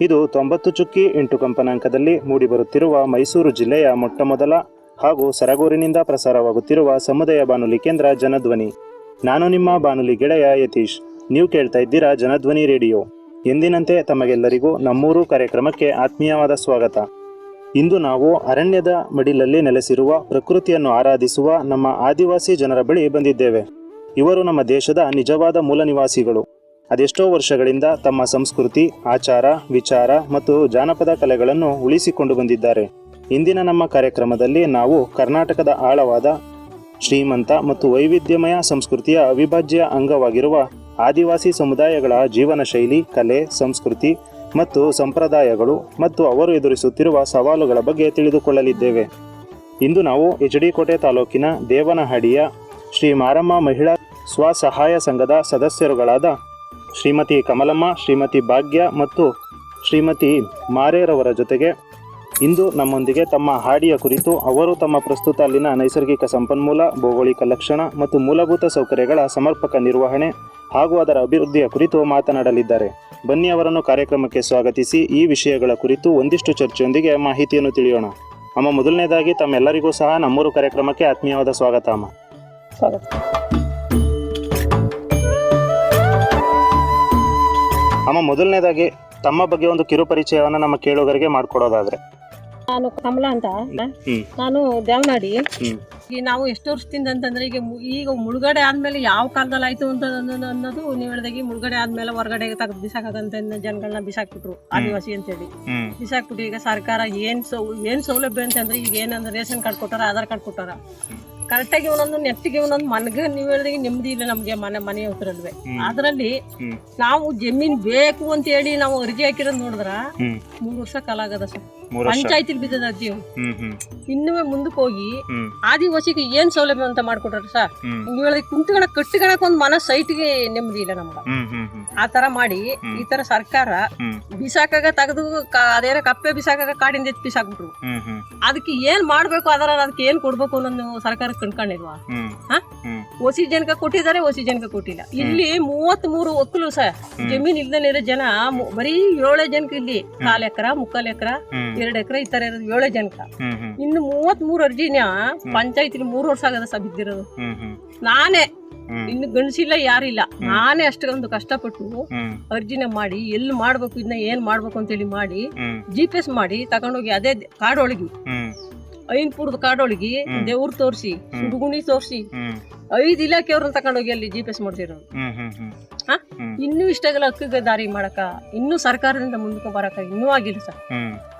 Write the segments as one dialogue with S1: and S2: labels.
S1: ಇದು ತೊಂಬತ್ತು ಚುಕ್ಕಿ ಎಂಟು ಕಂಪನಾಂಕದಲ್ಲಿ ಮೂಡಿಬರುತ್ತಿರುವ ಮೈಸೂರು ಜಿಲ್ಲೆಯ ಮೊಟ್ಟಮೊದಲ ಹಾಗೂ ಸರಗೂರಿನಿಂದ ಪ್ರಸಾರವಾಗುತ್ತಿರುವ ಸಮುದಾಯ ಬಾನುಲಿ ಕೇಂದ್ರ ಜನಧ್ವನಿ. ನಾನು ನಿಮ್ಮ ಬಾನುಲಿ ಗೆಳೆಯ ಯತೀಶ್. ನೀವು ಕೇಳ್ತಾ ಇದ್ದೀರಾ ಜನಧ್ವನಿ ರೇಡಿಯೋ. ಎಂದಿನಂತೆ ತಮಗೆಲ್ಲರಿಗೂ ನಮ್ಮೂರು ಕಾರ್ಯಕ್ರಮಕ್ಕೆ ಆತ್ಮೀಯವಾದ ಸ್ವಾಗತ. ಇಂದು ನಾವು ಅರಣ್ಯದ ಮಡಿಲಲ್ಲಿ ನೆಲೆಸಿರುವ ಪ್ರಕೃತಿಯನ್ನು ಆರಾಧಿಸುವ ನಮ್ಮ ಆದಿವಾಸಿ ಜನರ ಬಳಿ ಬಂದಿದ್ದೇವೆ. ಇವರು ನಮ್ಮ ದೇಶದ ನಿಜವಾದ ಮೂಲ ನಿವಾಸಿಗಳು. ಅದೆಷ್ಟೋ ವರ್ಷಗಳಿಂದ ತಮ್ಮ ಸಂಸ್ಕೃತಿ, ಆಚಾರ, ವಿಚಾರ ಮತ್ತು ಜಾನಪದ ಕಲೆಗಳನ್ನು ಉಳಿಸಿಕೊಂಡು ಬಂದಿದ್ದಾರೆ. ಇಂದಿನ ನಮ್ಮ ಕಾರ್ಯಕ್ರಮದಲ್ಲಿ ನಾವು ಕರ್ನಾಟಕದ ಆಳವಾದ, ಶ್ರೀಮಂತ ಮತ್ತು ವೈವಿಧ್ಯಮಯ ಸಂಸ್ಕೃತಿಯ ಅವಿಭಾಜ್ಯ ಅಂಗವಾಗಿರುವ ಆದಿವಾಸಿ ಸಮುದಾಯಗಳ ಜೀವನ ಶೈಲಿ, ಕಲೆ, ಸಂಸ್ಕೃತಿ ಮತ್ತು ಸಂಪ್ರದಾಯಗಳು ಮತ್ತು ಅವರು ಎದುರಿಸುತ್ತಿರುವ ಸವಾಲುಗಳ ಬಗ್ಗೆ ತಿಳಿದುಕೊಳ್ಳಲಿದ್ದೇವೆ. ಇಂದು ನಾವು ಎಚ್ ಡಿ ಕೋಟೆ ತಾಲೂಕಿನ ದೇವನಹಡಿಯ ಶ್ರೀ ಮಾರಮ್ಮ ಮಹಿಳಾ ಸ್ವಸಹಾಯ ಸಂಘದ ಸದಸ್ಯರುಗಳಾದ ಶ್ರೀಮತಿ ಕಮಲಮ್ಮ, ಶ್ರೀಮತಿ ಭಾಗ್ಯ ಮತ್ತು ಶ್ರೀಮತಿ ಮಾರೇರವರ ಜೊತೆಗೆ ಇಂದು ನಮ್ಮೊಂದಿಗೆ ತಮ್ಮ ಹಾಡಿಯ ಕುರಿತು ಅವರು ತಮ್ಮ ಪ್ರಸ್ತುತ ಅಲ್ಲಿನ ನೈಸರ್ಗಿಕ ಸಂಪನ್ಮೂಲ, ಭೌಗೋಳಿಕ ಲಕ್ಷಣ ಮತ್ತು ಮೂಲಭೂತ ಸೌಕರ್ಯಗಳ ಸಮರ್ಪಕ ನಿರ್ವಹಣೆ ಹಾಗೂ ಅದರ ಅಭಿವೃದ್ಧಿಯ ಕುರಿತು ಮಾತನಾಡಲಿದ್ದಾರೆ. ಬನ್ನಿ ಅವರನ್ನು ಕಾರ್ಯಕ್ರಮಕ್ಕೆ ಸ್ವಾಗತಿಸಿ ಈ ವಿಷಯಗಳ ಕುರಿತು ಒಂದಿಷ್ಟು ಚರ್ಚೆಯೊಂದಿಗೆ ಮಾಹಿತಿಯನ್ನು ತಿಳಿಯೋಣ. ಅಮ್ಮ, ಮೊದಲನೇದಾಗಿ ತಮ್ಮೆಲ್ಲರಿಗೂ ಸಹ ನಮ್ಮೂರು ಕಾರ್ಯಕ್ರಮಕ್ಕೆ ಆತ್ಮೀಯವಾದ ಸ್ವಾಗತ, ಅಮ್ಮ. ಅಮ್ಮ ಮೊದಲನೇದಾಗಿ ತಮ್ಮ ಬಗ್ಗೆ ಒಂದು ಕಿರು ಪರಿಚಯವನ್ನ ನಮ್ಮ ಕೇಳುಗರಿಗೆ ಮಾಡ್ಕೊಡೋದಾದ್ರೆ.
S2: ನಾನು ಕಮಲಾ ಅಂತ. ನಾನು ದೇವನಾಡಿ.
S1: ಈ
S2: ಈಗ ನಾವು ಎಷ್ಟು ವರ್ಷದಿಂದ ಅಂತಂದ್ರೆ ಈಗ ಈಗ ಮುಳುಗಡೆ ಆದ್ಮೇಲೆ ಯಾವ ಕಾಲದಲ್ಲಿ ಆಯ್ತು ಅಂತ ಅನ್ನೋದು- ನೀವು ಹೇಳಿದಾಗ ಮುಳುಗಡೆ ಆದ್ಮೇಲೆ ಹೊರಗಡೆ ತೆಗೆದು ಬಿಸಾಕಂತ ಜನಗಳನ್ನ ಬಿಸಾಕ್ಬಿಟ್ರು ಆದಿವಾಸಿ ಅಂತೇಳಿ.
S1: ಹೇಳಿ
S2: ಬಿಸಾಕ್ಬಿಟ್ಟು ಈಗ ಸರ್ಕಾರ ಏನ್ ಸೌ ಏನ್ ಸೌಲಭ್ಯ ಅಂತಂದ್ರೆ ಈಗ ಏನಂದ್ರೆ ರೇಷನ್ ಕಾರ್ಡ್ ಕೊಟ್ಟಾರ ಆಧಾರ್ ಕಾರ್ಡ್ ಕೊಟ್ಟಾರ. ಕರೆಕ್ಟಾಗಿ ಒಂದೊಂದು ನೆಟ್ಟಿಗೆ ಒಂದೊಂದು ಮನೆಗೆ ನೀವು ಹೇಳಿದ್ರೆ ನೆಮ್ಮದಿ ಇಲ್ಲ ನಮ್ಗೆ ಮನೆ ಮನೆ ಹತ್ರಲ್ವೇ. ಅದ್ರಲ್ಲಿ ನಾವು ಜಮೀನ್ ಬೇಕು ಅಂತ ಹೇಳಿ ನಾವು ಅರ್ಜಿ ಹಾಕಿರೋದು ನೋಡಿದ್ರ ಮೂರ್ ವರ್ಷ ಕಾಲ ಆಗದ ಸರ್. ಪಂಚಾಯತಿಲಿ ಬಿದ್ದದ
S1: ಹ್ಮ್ ಹ್ಮ್.
S2: ಇನ್ನೂ ಮುಂದಕ್ಕೆ ಹೋಗಿ
S1: ಹ್ಮ್.
S2: ಆದಿವಾಸಿಗೆ ಏನ್ ಸೌಲಭ್ಯ ಅಂತ ಮಾಡ್ಕೊಟ್ರ ಸರ್? ನೀವು ಹೇಳಿದ ಕುಂತ್ಕೊಳಕ್ ಕಟ್ಟಿಕೊಳಕ್ ಒಂದ್ ಮನ ಸೈಟ್ಗೆ ನೆಮ್ಮದಿ ಇಲ್ಲ ನಮ್ಗ.
S1: ಹ್ಮ್ ಹ್ಮ್ ಹ್ಮ್.
S2: ಆ ತರ ಮಾಡಿ ಈ ತರ ಸರ್ಕಾರ
S1: ಹ್ಮ್.
S2: ಬಿಸಾಕಾಗ ತೆಗೆದು ಅದೇನ ಕಪ್ಪೆ ಬಿಸಾಕಾಗ ಕಾಡಿಂದ ಎತ್ತಿ ಬಿಸಾಕ್ಬಿಟ್ರು.
S1: ಹ್ಮ್ ಹ್ಮ್.
S2: ಅದಕ್ಕೆ ಏನ್ ಮಾಡ್ಬೇಕು ಅದರ ಅದಕ್ಕೆ ಏನ್ ಕೊಡ್ಬೇಕು ಅನ್ನೋದು ಸರ್ಕಾರ ಕಂಡ್ಕೊಂಡಿಲ್ವಾ?
S1: ಹ್ಮ್.
S2: ಹಾ?
S1: ಹ್ಮ್.
S2: ಓಸಿ ಜನಕ ಕೊಟ್ಟಿದ್ದಾರೆ ಓಸಿ ಜನಕ ಕೊಟ್ಟಿಲ್ಲ ಇಲ್ಲಿ ಮೂವತ್ತ್ ಮೂರು ಒಕ್ಕಲು ಸರ್. ಜಮೀನ್ ಇಲ್ದಲ್ಲಿರೋ ಇರೋ ಜನ ಮು- ಬರೀ ಏಳೇ ಜನಕ್ಕೆ ಇಲ್ಲಿ ಕಾಲ್ ಎಕರ ಮುಕ್ಕಾಲ್ ಎಕರ
S1: ಹ್ಮ್.
S2: ಎರಡ್ ಎಕರೆ ಈ ತರ ಇರೋದು ಏಳೇ ಜನಕ. ಇನ್ನು ಮೂವತ್ ಮೂರು ಅರ್ಜಿನ ಪಂಚಾಯತ್ ಮೂರ್ ವರ್ಷ ಆಗದ ಸಹ ಬಿದ್ದಿರೋದು ನಾನೇ. ಇನ್ನು ಗಂಡಸಿಲ್ಲ ಯಾರಿಲ್ಲ. ನಾನೇ ಅಷ್ಟೊಂದು ಕಷ್ಟಪಟ್ಟು ಅರ್ಜಿನ ಮಾಡಿ ಎಲ್ಲಿ ಮಾಡ್ಬೇಕು ಇದನ್ನ ಏನ್ ಮಾಡ್ಬೇಕು ಅಂತೇಳಿ ಮಾಡಿ ಜಿ ಪಿ ಎಸ್ ಮಾಡಿ ತಗೊಂಡೋಗಿ ಅದೇ ಕಾಡೊಳಗಿ ಐನ್ಪುರದ ಕಾಡೊಳಗಿ. ದೇವ್ರ ತೋರ್ಸಿ. ಸುಡುಗುಣಿ ತೋರ್ಸಿ ಐದ್ ಇಲಾಖೆಯವ್ರನ್ನ ಹೋಗಿ ಅಲ್ಲಿ ಜಿ ಪಿ ಎಸ್
S1: ಮಾಡ್ತಿರೋ
S2: ಹಾ? ಇನ್ನೂ ಇಷ್ಟಾಗಲ್ಲ ಹಕ್ಕಿಗೆ ದಾರಿ ಮಾಡಕ ಇನ್ನೂ ಸರ್ಕಾರದಿಂದ ಮುಂದಕ್ಕೆ ಬರಕ ಇನ್ನೂ ಆಗಿಲ್ಲ ಸರ್.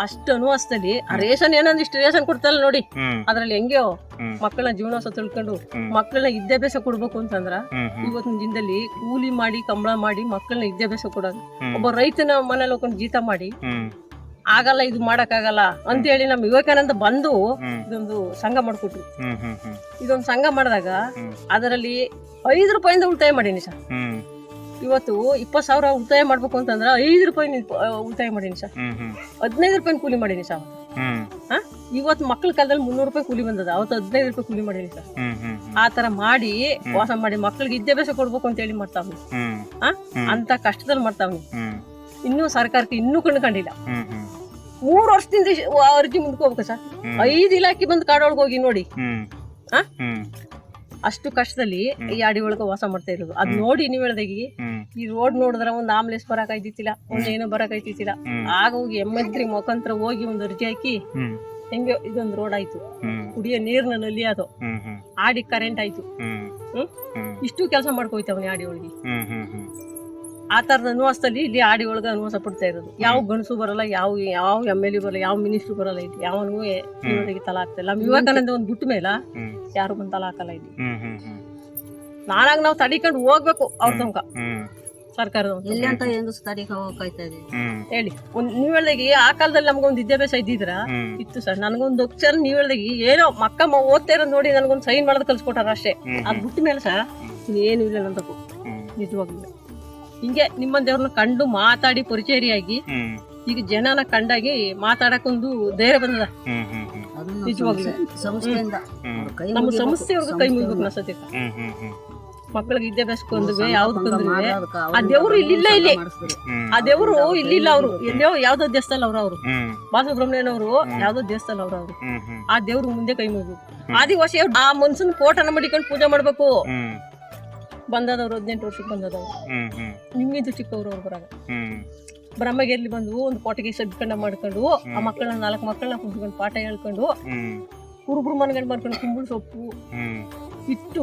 S2: ಅಷ್ಟು ಅನುವಸ್ತಲ್ಲಿ ಆ ರೇಷನ್ ಏನಂದ್ ಇಷ್ಟು ರೇಷನ್ ಕೊಡ್ತಲ್ಲ ನೋಡಿ ಅದ್ರಲ್ಲಿ ಹೆಂಗ್ಯೋ ಮಕ್ಕಳ ಜೀವನೋಸ ತಿಳ್ಕೊಂಡು. ಮಕ್ಕಳನ್ನ ವಿದ್ಯಾಭ್ಯಾಸ ಕೊಡ್ಬೇಕು ಅಂತಂದ್ರ ಇವತ್ತಿನ ದಿನದಲ್ಲಿ ಕೂಲಿ ಮಾಡಿ ಕಂಬಳ ಮಾಡಿ ಮಕ್ಕಳನ್ನ ವಿದ್ಯಾಭ್ಯಾಸ ಕೊಡೋದು. ಒಬ್ಬ ರೈತನ ಮನೇಲಿ ಹೋಗ್ಕೊಂಡು ಜೀತ ಮಾಡಿ ಆಗಲ್ಲ ಇದು ಮಾಡಕ್ಕಾಗಲ್ಲ ಅಂತೇಳಿ ನಮ್ ವಿವೇಕಾನಂದ ಬಂದು ಇದೊಂದು ಸಂಘ ಮಾಡ್ಕೊಟ್ರು. ಇದೊಂದು ಸಂಘ ಮಾಡಿದಾಗ ಅದರಲ್ಲಿ ಐದು ರೂಪಾಯಿಂದ ಉಳಿತಾಯ ಮಾಡೀನಿ ಸರ್. ಇವತ್ತು ಇಪ್ಪತ್ತು ಸಾವಿರ ಉಳಿತಾಯ ಮಾಡ್ಬೇಕು ಅಂತಂದ್ರೆ ಐದು ರೂಪಾಯಿ ಉಳಿತಾಯ ಮಾಡೀನಿ ಸರ್. ಹದಿನೈದು ರೂಪಾಯಿ ಕೂಲಿ ಮಾಡೀನಿ ಸರ್.
S1: ಇವತ್
S2: ಇವತ್ತು ಮಕ್ಕಳ ಕಾಲದಲ್ಲಿ ಮುನ್ನೂರು ರೂಪಾಯಿ ಕೂಲಿ ಬಂದದ ಅವತ್ತು ಹದಿನೈದು ರೂಪಾಯಿ ಕೂಲಿ ಮಾಡೀನಿ ಸರ್. ಆ ತರ ಮಾಡಿ ವಾಸ ಮಾಡಿ ಮಕ್ಳಿಗೆ ವಿದ್ಯಾಭ್ಯಾಸ ಕೊಡ್ಬೇಕು ಅಂತ ಹೇಳಿ ಮಾಡ್ತಾವ್ನಿ? ಅಂತ ಕಷ್ಟದಲ್ಲಿ ಮಾಡ್ತಾವ್ನಿ. ಇನ್ನೂ ಸರ್ಕಾರಕ್ಕೆ ಇನ್ನೂ ಕಂಡುಕೊಂಡಿಲ್ಲ ಮೂರು ವರ್ಷದಿಂದ ಅರ್ಜಿ ಮುಂದಕ್ಕೆ ಹೋಗ್ಬೇಕು ಸರ್. ಐದು ಇಲಾಖೆ ಬಂದು ಕಾಡೊಳಗೆ ಹೋಗಿ ನೋಡಿ. ಆ? ಅಷ್ಟು ಕಷ್ಟದಲ್ಲಿ ಈ ಆಡಿ ಒಳಗ ವಾಸ ಮಾಡ್ತಾ ಇರೋದು. ಅದ್ ನೋಡಿ ನೀವು ಹೇಳ್ದಾಗಿ ಈ ರೋಡ್ ನೋಡಿದ್ರೆ ಒಂದ್ ಆಂಬುಲೆನ್ಸ್ ಬರಕ್ ಆಯ್ತಿತ್ತಿಲ್ಲ ಒಂದ್ ಏನೋ ಬರಕ್ ಆಯ್ತಿತ್ತಿಲ್ಲ.
S1: ಹ್ಮ್.
S2: ಆಗ ಹೋಗಿ ಎಮ್ಮದ್ರಿ ಮುಖಾಂತರ ಹೋಗಿ ಒಂದು ಅರ್ಜಿ ಹಾಕಿ ಹೆಂಗೆ ಇದೊಂದ್ ರೋಡ್ ಆಯ್ತು. ಕುಡಿಯೋ ನೀರ್ನ ನಲ್ಲಿ ಅದು. ಆಡಿ ಕರೆಂಟ್ ಆಯ್ತು. ಇಷ್ಟು ಕೆಲಸ ಮಾಡ್ಕೋಯ್ತವನಿ ಆಡಿ ಒಳಗೆ. ಆ ತರದ ಅನುವಾಸದಲ್ಲಿ ಇಲ್ಲಿ ಆಡಿ ಒಳಗೆ ಅನುವಾಸ ಪಡ್ತಾ ಇರೋದು. ಯಾವ ಗಣಸು ಬರಲ್ಲ ಯಾವ ಯಾವ ಎಂ ಎಲ್ ಎ ಬರಲ್ಲ ಯಾವ ಮಿನಿಸ್ಟರ್ ಬರಲ್ಲ ಇಲ್ಲಿ. ಯಾವನಿಗೂ ಇವರಿಗೆ ತಲಾ ಆಗ್ತಿಲ್ಲ ನಮ್ಮ ವಿವೇಕಾನಂದ ಒಂದು ಬಿಟ್ಟ ಮೇಲೆ ಯಾರು ಬಂದು ತಲಾ ಹಾಕಲ್ಲ ಇಲ್ಲಿ.
S1: ಹ್ಮ್ ಹ್ಮ್ ಹ್ಮ್.
S2: ನಾನಾಗ ನಾವು ತಡಿಕೊಂಡು ಹೋಗ್ಬೇಕು ಅವ್ರ ತನಕ
S3: ಇಲ್ಲಿ
S2: ಹೇಳಿ. ಒಂದ್ ನೀವ್ ಹೇಳ್ದಾಗಿ ಆ ಕಾಲದಲ್ಲಿ ನಮ್ಗೊಂದು ವಿದ್ಯಾಭ್ಯಾಸ ಇದ್ದಿದ್ರ ಇತ್ತು ಸರ್. ನನಗೊಂದು ಅಕ್ಷರ ನೀವ್ ಹೇಳ್ದಾಗಿ ಏನೋ ಮಕ್ಕ ಮ- ಓದ್ತಾ ಇರೋದ್ ನೋಡಿ ನನಗೊಂದು ಸೈನ್ ಮಾಡೋದು ಕಲ್ಸ್ಕೊಟ್ಟಾರ ಅಷ್ಟೇ. ಅದ್ ಬಿಟ್ಟ ಮೇಲೆ ಸರ್ ಏನು ಇಲ್ಲ ನನ್ನ ತಪ್ಪು ನಿಜವಾಗ್ಲೂ. ಹಿಂಗೆ ನಿಮ್ಮಂದೇವ್ರನ್ನ ಕಂಡು ಮಾತಾಡಿ ಪರಿಚಯರಿಯಾಗಿ ಈಗ ಜನನ ಕಂಡಾಗಿ ಮಾತಾಡಕ್ಕೊಂದು ಧೈರ್ಯ ಬಂದದ.
S1: ಹ್ಮ್ ಹ್ಮ್ ಹ್ಮ್.
S3: ಅದು
S2: ನಿಜವಾಗ್ಲೂ.
S3: ಸಂಸ್ಥೆಯಿಂದ ಕೈ
S2: ನಮ್ಮ. ಸಂಸ್ಥೆಯವ್ರಿಗೆ ಕೈ ಮುಗಿಬೇಕು
S1: ಹ್ಮ್ ಹ್ಮ್
S2: ಮಕ್ಕಳಿಗೆ ವಿದ್ಯಾಭ್ಯಾಸಕ್ಕೆ ಬಂದ್ವಿ
S3: ಸಂಘ
S2: ಯಾವ್ದು
S3: ಭಂಗ
S2: ಆ ದೇವ್ರು ಇಲ್ಲಿಲ್ಲ ಇಲ್ಲಿ. ಆ ದೇವ್ರು ಇಲ್ಲಿಲ್ಲ ಅವರು. ಎಲ್ಲೋ ಯಾವ್ದೋ ದೇವಸ್ಥಾನ ಅವ್ರ ಅವರು.
S1: ಬಾಸುಬ್ರಹ್ಮಣ್ಯನ
S2: ಬಾಲಸುಬ್ರಹ್ಮಣ್ಯನವರು
S1: ಹ್ಮ್.
S2: ಯಾವ್ದೋ ದೇವಸ್ಥಾನ ಅವ್ರ ಅವರು. ಆ ದೇವ್ರು ಮುಂದೆ ಕೈ ಮುಗಿಬೇಕು. ಆದಿವಾಸಿ ಆ ಮನ್ಸನ್ ಫೋಟೋನ ಮಡಿಕೊಂಡು ಪೂಜೆ ಮಾಡ್ಬೇಕು.
S1: ಹ್ಮ್.
S2: ಬಂದದವ್ರು ಹದಿನೆಂಟು ವರ್ಷಕ್ಕೆ ಬಂದದವ್ರು.
S1: ಹ್ಮ್ ಹ್ಮ್.
S2: ನಿಮ್ಗಿಂತ ಚಿಕ್ಕವ್ರು ಅವ್ರು ಬರಾಗ
S1: ಹ್ಮ್.
S2: ಬ್ರಹ್ಮಗಿರ್ಲಿ ಬಂದು ಒಂದು ಕೊಟ್ಟಿಗೆ ಸದ್ಕಂಡ ಮಾಡ್ಕೊಂಡು ಆ ಮಕ್ಕಳನ್ನ ನಾಲ್ಕು ಮಕ್ಕಳನ್ನ ಕುಂತ್ಕೊಂಡು ಪಾಠ ಹೇಳ್ಕೊಂಡು
S1: ಹ್ಮ್.
S2: ಕುರುಬ್ರು ಮನ್ಗಂಡ್ ಮಾಡ್ಕೊಂಡು ಕುಂಬಳ ಸೊಪ್ಪು
S1: ಹ್ಮ್.
S2: ಇಟ್ಟು.